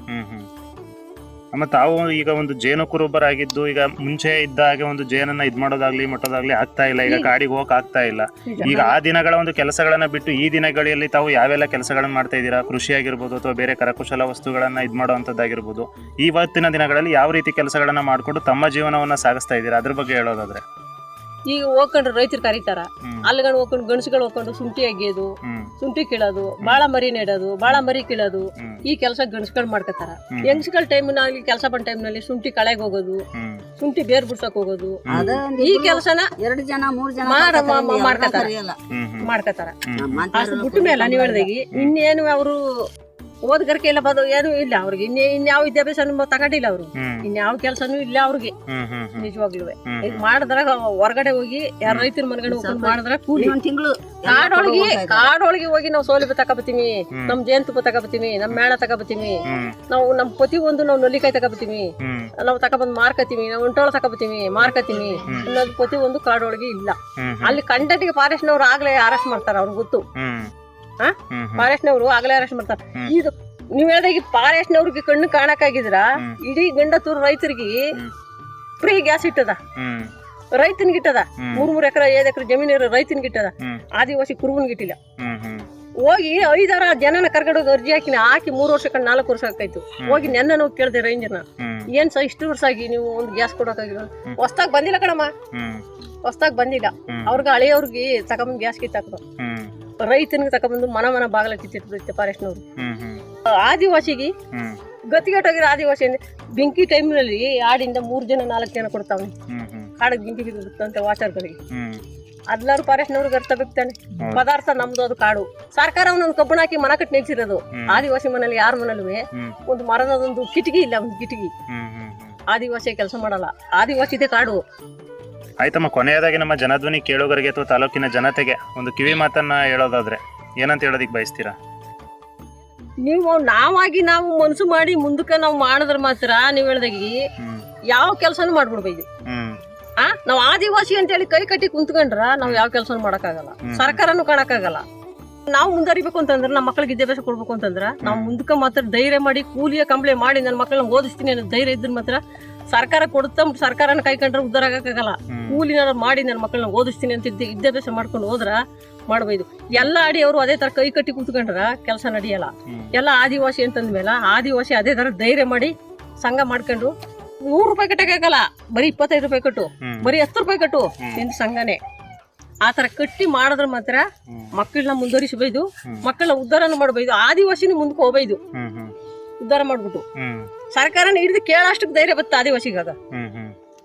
S1: ತಾವು ಈಗ ಒಂದು ಜೇನು ಕುರುಬರಾಗಿದ್ದು ಈಗ ಮುಂಚೆ ಇದ್ದ ಹಾಗೆ ಒಂದು ಜೇನನ್ನ ಇದ್ ಮಾಡೋದಾಗ್ಲಿ ಮಟ್ಟೋದಾಗ್ಲಿ ಆಗ್ತಾ ಇಲ್ಲ. ಈಗ ಕಾಡಿಗೆ ಹೋಗಕ್ ಆಗ್ತಾ ಇಲ್ಲ. ಈಗ ಆ ದಿನಗಳ ಒಂದು ಕೆಲಸಗಳನ್ನ ಬಿಟ್ಟು ಈ ದಿನಗಳಲ್ಲಿ ತಾವು ಯಾವೆಲ್ಲ ಕೆಲಸಗಳನ್ನ ಮಾಡ್ತಾ ಇದ್ದೀರಾ? ಕೃಷಿ ಆಗಿರ್ಬೋದು ಅಥವಾ ಬೇರೆ ಕರಕುಶಲ ವಸ್ತುಗಳನ್ನ ಇದ್ ಮಾಡುವಂತದ್ದಾಗಿರ್ಬೋದು. ಇವತ್ತಿನ ದಿನಗಳಲ್ಲಿ ಯಾವ ರೀತಿ ಕೆಲಸಗಳನ್ನ ಮಾಡ್ಕೊಂಡು ತಮ್ಮ ಜೀವನವನ್ನ ಸಾಗಿಸ್ತಾ ಇದ್ದೀರಾ? ಅದ್ರ ಬಗ್ಗೆ ಹೇಳೋದಾದ್ರೆ.
S2: ಈಗ ಹೋಗ್ಕೊಂಡ್ರೆ ರೈತರು ಕರೀತಾರ. ಅಲ್ಲಿಗಂಡು ಹೋಗ್ಕೊಂಡು ಗಣಸುಗಳು ಹೋಗ್ಕೊಂಡು ಶುಂಠಿ ಅಗಿಯೋದು ಶುಂಠಿ ಕೀಳೋದು ಬಾಳ ಮರಿ ನೆಡೋದು ಬಾಳ ಮರಿ ಕೀಳೋದು ಈ ಕೆಲಸ ಗಣಸುಗಳು ಮಾಡ್ಕೋತಾರ.
S1: ಹ್ಮ್.
S2: ಟೈಮ್ ಟೈಮ್ನಲ್ಲಿ ಕೆಲಸ ಬಂದ ಟೈಮ್ನಲ್ಲಿ ಶುಂಠಿ ಕಳೆಗೆ ಹೋಗೋದು
S1: ಸುಂಟಿ
S2: ಶುಂಠಿ ಬೇರ್ ಬಿಡ್ಸಕ್ ಹೋಗೋದು.
S3: ಅದ
S2: ಈ ಕೆಲಸನ
S3: ಎರಡು ಜನ ಮೂರ್ ಜನ
S2: ಮಾಡ- ಮಾಡ್ಕೋತಾರ ಮಾಡ್ಕೊತಾರೆ. ಬಿಟ್ಟ ಮೇಲೆ ನೀವು ಹೇಳ್ದಾಗಿ ಇನ್ನೇನು ಅವರು ಓದ್ಗರ್ಕೆ ಇಲ್ಲ ಬದು ಏನು ಇಲ್ಲ ಅವ್ರಿಗೆ. ಇನ್ ಇನ್ಯಾವ ವಿದ್ಯಾಭ್ಯಾಸ ತಗೊಂಡಿಲ್ಲ ಅವರು. ಇನ್ಯಾವ ಕೆಲಸನೂ ಇಲ್ಲ ಅವ್ರಿಗೆ. ನಿಜವಾಗ್ಲೂ ಈಗ ಮಾಡಿದ್ರಾಗ ಹೊರಗಡೆ ಹೋಗಿ ಯಾರ ರೈತರ ಮನೆಗಡೆ ಹೋಗಿ ಮಾಡಿದ್ರ ಕೂಲಿ.
S3: ತಿಂಗಳು
S2: ಕಾಡೊಳಗೆ ಕಾಡೊಳಗೆ ಹೋಗಿ ನಾವು ಸೌಲಭ್ಯ ತಗೋಬತ್ತೀವಿ.
S1: ನಮ್ಮ
S2: ನಮ್ ಜೇನುತುಪ್ಪ ತಗೋಬತ್ತೀವಿ ನಮ್ ಮೇಳ ತಗೋಬತ್ತೀವಿ. ನಾವು ನಮ್ ಪ್ರತಿ ಒಂದು ನಾವು ನಲ್ಲಿಕಾಯಿ ತಗೋಬತ್ತೀವಿ. ನಾವು ತಗೊಬಂದ್ ಮಾರ್ಕತ್ತೀವಿ ನಾವು ಒಂಟೋಳ ತಗೋಬತ್ತೀವಿ ಮಾರ್ಕತ್ತೀವಿ. ಅನ್ನೋದು ಪತಿ ಒಂದು ಕಾಡೊಳಗೆ ಇಲ್ಲ.
S1: ಅಲ್ಲಿ
S2: ಅಲ್ಲಿ ಫಾರೆಸ್ಟ್ ನವ್ರು ಆಗ್ಲೇ ಅರೆಸ್ಟ್ ಮಾಡ್ತಾರ ಅವ್ರಿಗೆ ಗೊತ್ತು. ಹಾ? ನವರು ಆಗಲೇ ಅರೆಸ್ಟ್ ಮಾಡ್ತಾರ. ಇದು ನೀವ್ ಹೇಳ್ದಾಗ ಫಾರೆಸ್ಟ್ನವ್ರಿಗೆ ಕಣ್ಣು ಕಾಣಕ್ಕಾಗಿದ್ರ?
S1: ಆಗಿದ್ರ
S2: ಇಡೀ ಗಂಡತೂರು ರೈತರಿಗೆ ಫ್ರೀ ಗ್ಯಾಸ್ ಇಟ್ಟದ. ರೈತನ್
S1: ಗಿಟ್ಟದ.
S2: ಮೂರ್ ಮೂರ್ ಎಕರೆ ಐದ್ ಎಕರೆ ಜಮೀನ್ ಇರೋ ರೈತನ್
S1: ಗಿಟ್ಟದ.
S2: ಆದಿವಾಸಿ ಕುರುಬನ್ ಇಟ್ಟಿಲ್ಲ.
S1: ಹ್ಮ್ ಹ್ಮ್.
S2: ಹೋಗಿ ಐದಾರ ಜನನ ಕರ್ಕೊಂಡೋಗಿ ಅರ್ಜಿ ಹಾಕಿನ ಹಾಕಿ ಮೂರು ವರ್ಷ ಕಂಡು ನಾಲ್ಕು ವರ್ಷ ಆಗ್ತಾಯ್ತು ಹೋಗಿ ನೆನ್ನ ನಾವು ಕೇಳ್ದೆ ರೇಂಜರ್ನ ಏನ್ ಸಹ ಇಷ್ಟು ವರ್ಷ ಆಗಿ ನೀವು ಒಂದು ಗ್ಯಾಸ್ ಕೊಡೋಕಾಗಿಲ್ಲ ಹೊಸ್ದಾಗ ಬಂದಿಲ್ಲ ಕಣಮ್ಮ. ಹೊಸ್ದಾಗ ಬಂದಿಲ್ಲ. ಅವ್ರಿಗೆ ಹಳೆಯವ್ರಿಗೆ ತಗೊಂಬಂದ್ ಗ್ಯಾಸ್ ಕಿತ್ತಾಕ್ದು
S1: ಹ್ಮ್.
S2: ರೈತನಿಗೆ ತಕೊಂಡ್ಬಂದು ಮನ ಮನ ಬಾಗಲ ಕಿತ್ತಿರ್ತೈತೆ ಫಾರೆಸ್ಟ್ನವ್ರು. ಆದಿವಾಸಿಗೆ ಗತಿಗೆಟ್ಟೋಗಿರೋ ಆದಿವಾಸಿ ಅಂದ್ರೆ ಬೆಂಕಿ ಟೈಮ್ನಲ್ಲಿ ಆಡಿಂದ ಮೂರು ಜನ ನಾಲ್ಕು ಜನ ಕೊಡ್ತಾವೆ
S1: ಹ್ಮ್ ಹ್ಮ್.
S2: ಕಾಡಿಗೆ ಬೆಂಕಿ ಬಿದ್ದುತ್ತಂತೆ ವಾಚರ್ಗಳಿಗೆ. ಅದ್ಲಾರು ಫಾರೆಸ್ಟ್ನವ್ರಿಗೆ ಅರ್ಥ ಬೇಕಾನೆ ಪದಾರ್ಥ ನಮ್ದು ಅದು ಕಾಡು. ಸರ್ಕಾರ ಒಂದೊಂದು ಕಬ್ಬಣ ಹಾಕಿ ಮನ ಕಟ್ಟಿ ನಿಲ್ಸಿರೋದು. ಆದಿವಾಸಿ ಮನೇಲಿ ಯಾರ ಮನೇಲೂ ಒಂದು ಮರದ ಒಂದು ಕಿಟಕಿ ಇಲ್ಲ ಒಂದು ಕಿಟಕಿ. ಆದಿವಾಸಿ ಕೆಲಸ ಮಾಡಲ್ಲ. ಆದಿವಾಸಿದೆ ಕಾಡು.
S1: ಆಯ್ತಮ್ಮ ಕೊನೆಯದಾಗಿ ನಮ್ಮ ಜನಧ್ವನಿ ಕೇಳುಗರಿಗೆ ಅಥವಾ ತಾಲೂಕಿನ ಜನತೆಗೆ ಒಂದು ಕಿವಿ ಮಾತನ್ನ ಹೇಳೋದಾದ್ರೆ ಏನಂತ ಹೇಳೋದಿಕ್ ಬಯಸ್ತೀರಾ?
S2: ನೀವು ನಾವಾಗಿ ನಾವು ಮನಸ್ಸು ಮಾಡಿ ಮುಂದಕ್ಕೆ ನಾವು ಮಾಡಿದ್ರೆ ಮಾತ್ರ ನೀವು ಹೇಳ್ದಾಗಿ ಯಾವ ಕೆಲಸನೂ ಮಾಡ್ಬಿಡ್ಬೇಕು ಆ? ನಾವು ಆದಿವಾಸಿ ಅಂತ ಹೇಳಿ ಕೈ ಕಟ್ಟಿ ಕುಂತ್ಕೊಂಡ್ರ ನಾವು ಯಾವ ಕೆಲಸ ಮಾಡಕ್ಕಾಗಲ್ಲ. ಸರ್ಕಾರನು ಕಾಣಕ್ಕಾಗಲ್ಲ. ನಾವು ಮುಂದರಿಬೇಕು ಅಂತಂದ್ರೆ ನಮ್ಮ ಮಕ್ಕಳಿಗೆ ವಿದ್ಯಾಭ್ಯಾಸ ಕೊಡ್ಬೇಕು ಅಂತಂದ್ರೆ ನಾವು ಮುಂದಕ್ಕೆ ಮಾತ್ರ ಧೈರ್ಯ ಮಾಡಿ ಕೂಲಿಯ ಕಂಪ್ಲೇಂಟ್ ಮಾಡಿ ನನ್ನ ಮಕ್ಕಳನ್ನ ಓದಿಸ್ತೀನಿ ಅನ್ನೋ ಧೈರ್ಯ ಇದ್ರೆ ಮಾತ್ರ ಸರ್ಕಾರ ಕೊಡುತ್ತಾ ಸರ್ಕಾರನ ಕೈಕೊಂಡ್ರೆ ಉದ್ದಾರ ಆಗಕ್ಕಾಗಲ್ಲ. ಕೂಲಿನ ಮಾಡಿ ನನ್ನ ಮಕ್ಕಳನ್ನ ಓದಿಸ್ತೀನಿ ಅಂತ ಇದ್ದ- ವಿದ್ಯಾಭ್ಯಾಸ ಮಾಡ್ಕೊಂಡು ಹೋದ್ರ ಮಾಡಬಹುದು ಎಲ್ಲ ಅಡಿ ಅವರು ಅದೇ ತರ ಕೈ ಕಟ್ಟಿ ಕೂತ್ಕೊಂಡ್ರ ಕೆಲಸ ನಡೆಯಲ್ಲ. ಎಲ್ಲ ಆದಿವಾಸಿ ಅಂತಂದ್ಮೇಲೆ ಆದಿವಾಸಿ ಅದೇ ತರ ಧೈರ್ಯ ಮಾಡಿ ಸಂಘ ಮಾಡ್ಕೊಂಡು ನೂರು ರೂಪಾಯಿ ಕಟ್ಟಕ್ಕಾಗಲ್ಲ ಬರೀ ಇಪ್ಪತ್ತೈದು ರೂಪಾಯಿ ಕಟ್ಟು. ಬರೀ ಹತ್ತು ರೂಪಾಯಿ ಕಟ್ಟು ನಿಂದ ಸಂಘನೇ. ಆ ತರ ಕಟ್ಟಿ ಮಾಡಿದ್ರೆ ಮಾತ್ರ ಮಕ್ಕಳನ್ನ ಮುಂದುವರಿಸಬಹುದು ಮಕ್ಕಳನ್ನ ಉದ್ಧಾರನ ಮಾಡಬಹುದು ಆದಿವಾಸಿನ ಮುಂದಕ್ಕೆ ಹೋಗ್ಬೋದು. ಉದ್ಧಾರ ಮಾಡ್ಬಿಟ್ಟು. ಸರ್ಕಾರನ ಹಿಡಿದು ಕೇಳಷ್ಟು ಧೈರ್ಯ ಬತ್ತ ಆದಿವಾಸಿಗಾಗ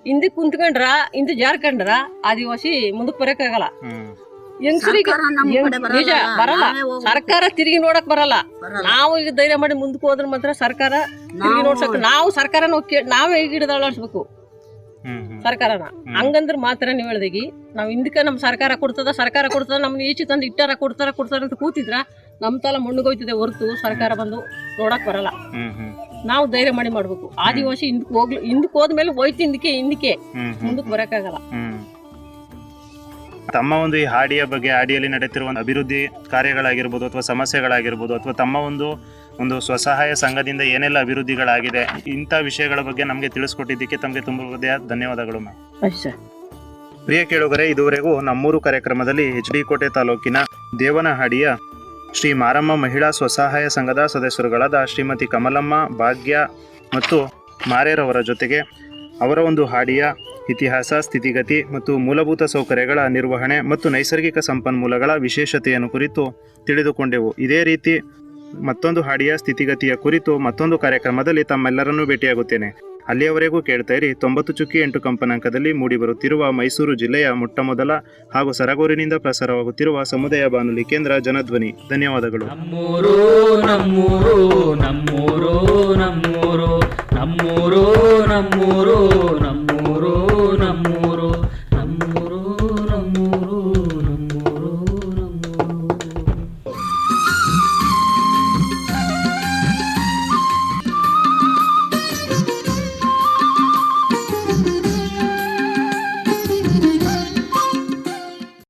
S2: ಹಿಂದೆ ಕುಂತ್ಕೊಂಡ್ರ ಹಿಂದೆ ಜಾರ್ಕೊಂಡ್ರ ಆದಿವಾಸಿ ಮುಂದಕ್ ಬರಕಾಗಲ್ಲ ಹೆಂಗಸರಿಗೆ
S3: ಸರ್ಕಾರ ನಮ್ಮ ಕಡೆ ಬರಲ್ಲ.
S2: ನಿಜ ಬರಲ್ಲ. ಸರ್ಕಾರ ತಿರುಗಿ ನೋಡಕ್ ಬರಲ್ಲ. ನಾವು ಈಗ ಧೈರ್ಯ ಮಾಡಿ ಮುಂದಕ್ಕೆ ಹೋದ್ರೆ ಮಾತ್ರ ಸರ್ಕಾರ ತಿರುಗಿ
S3: ನಾವು-
S2: ನೋಡ್ಸಕ್ ನಾವು ಸರ್ಕಾರನ ಕೇ- ನಾವೇ ಈಗ ಹಿಡಿದಾಳಿಸ್ಬೇಕು ಸರ್ಕಾರನ. ಹಂಗಂದ್ರ ಮಾತ್ರ ನೀವ್ ಹೇಳ್ದಾಗಿ ನಾವ್ ಹಿಂದಕ್ಕೆ ನಮ್ ಸರ್ಕಾರ ಕೊಡ್ತದ ಸರ್ಕಾರ ಕೊಡ್ತದ ನಮ್ನ ಈಚೆ ತಂದು ಇಟ್ಟಾರ ಕೊಡ್ತಾರ ಕೊಡ್ತಾರ ಅಂತ ಕೂತಿದ್ರ ನಮ್ ತಲ ಮಣ್ಣುಗೋಯ್ತದೆ ಹೊರತು ಸರ್ಕಾರ ಬಂದು ನೋಡಕ್ ಬರಲ್ಲ. ನಾವು ಧೈರ್ಯ ಮಾಡಿ ಮಾಡ್ಬೇಕು. ಆದಿವಾಸಿ ಹಿಂದಕ್ಕೆ ಹೋಗ್ಲಿ ಹಿಂದಕ್ಕೆ ಹೋದ್ಮೇಲೆ ಹೋಯ್ತು ಹಿಂದಕ್ಕೆ ಹಿಂದಕ್ಕೆ. ಮುಂದಕ್ಕೆ ಬರಕ್ಕಾಗಲ್ಲ.
S1: ತಮ್ಮ ಒಂದು ಈ ಹಾಡಿಯ ಬಗ್ಗೆ ಹಾಡಿಯಲ್ಲಿ ನಡೆಯುತ್ತಿರುವ ಅಭಿವೃದ್ಧಿ ಕಾರ್ಯಗಳಾಗಿರ್ಬೋದು ಅಥವಾ ಸಮಸ್ಯೆಗಳಾಗಿರ್ಬೋದು ಅಥವಾ ತಮ್ಮ ಒಂದು ಒಂದು ಸ್ವಸಹಾಯ ಸಂಘದಿಂದ ಏನೆಲ್ಲ ಅಭಿವೃದ್ಧಿಗಳಾಗಿದೆ ಇಂಥ ವಿಷಯಗಳ ಬಗ್ಗೆ ನಮಗೆ ತಿಳಿಸ್ಕೊಟ್ಟಿದ್ದಕ್ಕೆ ತಮಗೆ ತುಂಬ ಹೃದಯ ಧನ್ಯವಾದಗಳು ಮ್ಯಾಮ್. ಪ್ರಿಯ ಕೇಳುಗರೆ ಇದುವರೆಗೂ ನಮ್ಮೂರು ಕಾರ್ಯಕ್ರಮದಲ್ಲಿ ಎಚ್ ಡಿ ಕೋಟೆ ತಾಲೂಕಿನ ದೇವನಹಾಡಿಯ ಶ್ರೀ ಮಾರಮ್ಮ ಮಹಿಳಾ ಸ್ವಸಹಾಯ ಸಂಘದ ಸದಸ್ಯರುಗಳಾದ ಶ್ರೀಮತಿ ಕಮಲಮ್ಮ, ಭಾಗ್ಯ ಮತ್ತು ಮಾರೇರವರ ಜೊತೆಗೆ ಅವರ ಒಂದು ಹಾಡಿಯ ಇತಿಹಾಸ, ಸ್ಥಿತಿಗತಿ ಮತ್ತು ಮೂಲಭೂತ ಸೌಕರ್ಯಗಳ ನಿರ್ವಹಣೆ ಮತ್ತು ನೈಸರ್ಗಿಕ ಸಂಪನ್ಮೂಲಗಳ ವಿಶೇಷತೆಯನ್ನು ಕುರಿತು ತಿಳಿದುಕೊಂಡೆವು. ಇದೇ ರೀತಿ ಮತ್ತೊಂದು ಹಾಡಿಯ ಸ್ಥಿತಿಗತಿಯ ಕುರಿತು ಮತ್ತೊಂದು ಕಾರ್ಯಕ್ರಮದಲ್ಲಿ ತಮ್ಮೆಲ್ಲರನ್ನೂ ಭೇಟಿಯಾಗುತ್ತೇನೆ. ಅಲ್ಲಿಯವರೆಗೂ ಕೇಳ್ತಾ ಇರಿ, ತೊಂಬತ್ತು ಚುಕ್ಕಿ ಎಂಟು ಕಂಪನಾಂಕದಲ್ಲಿ ಮೂಡಿಬರುತ್ತಿರುವ ಮೈಸೂರು ಜಿಲ್ಲೆಯ ಮೊಟ್ಟಮೊದಲ ಹಾಗೂ ಸರಗೂರಿನಿಂದ ಪ್ರಸಾರವಾಗುತ್ತಿರುವ ಸಮುದಾಯ ಬಾನುಲಿ ಕೇಂದ್ರ ಜನಧ್ವನಿ. ಧನ್ಯವಾದಗಳು.
S4: ನಮ್ಮೂರು ನಮ್ಮೂರು ನಮ್ಮೂರು ನಮ್ಮೂರು ನಮ್ಮೂರು ನಮ್ಮೂರು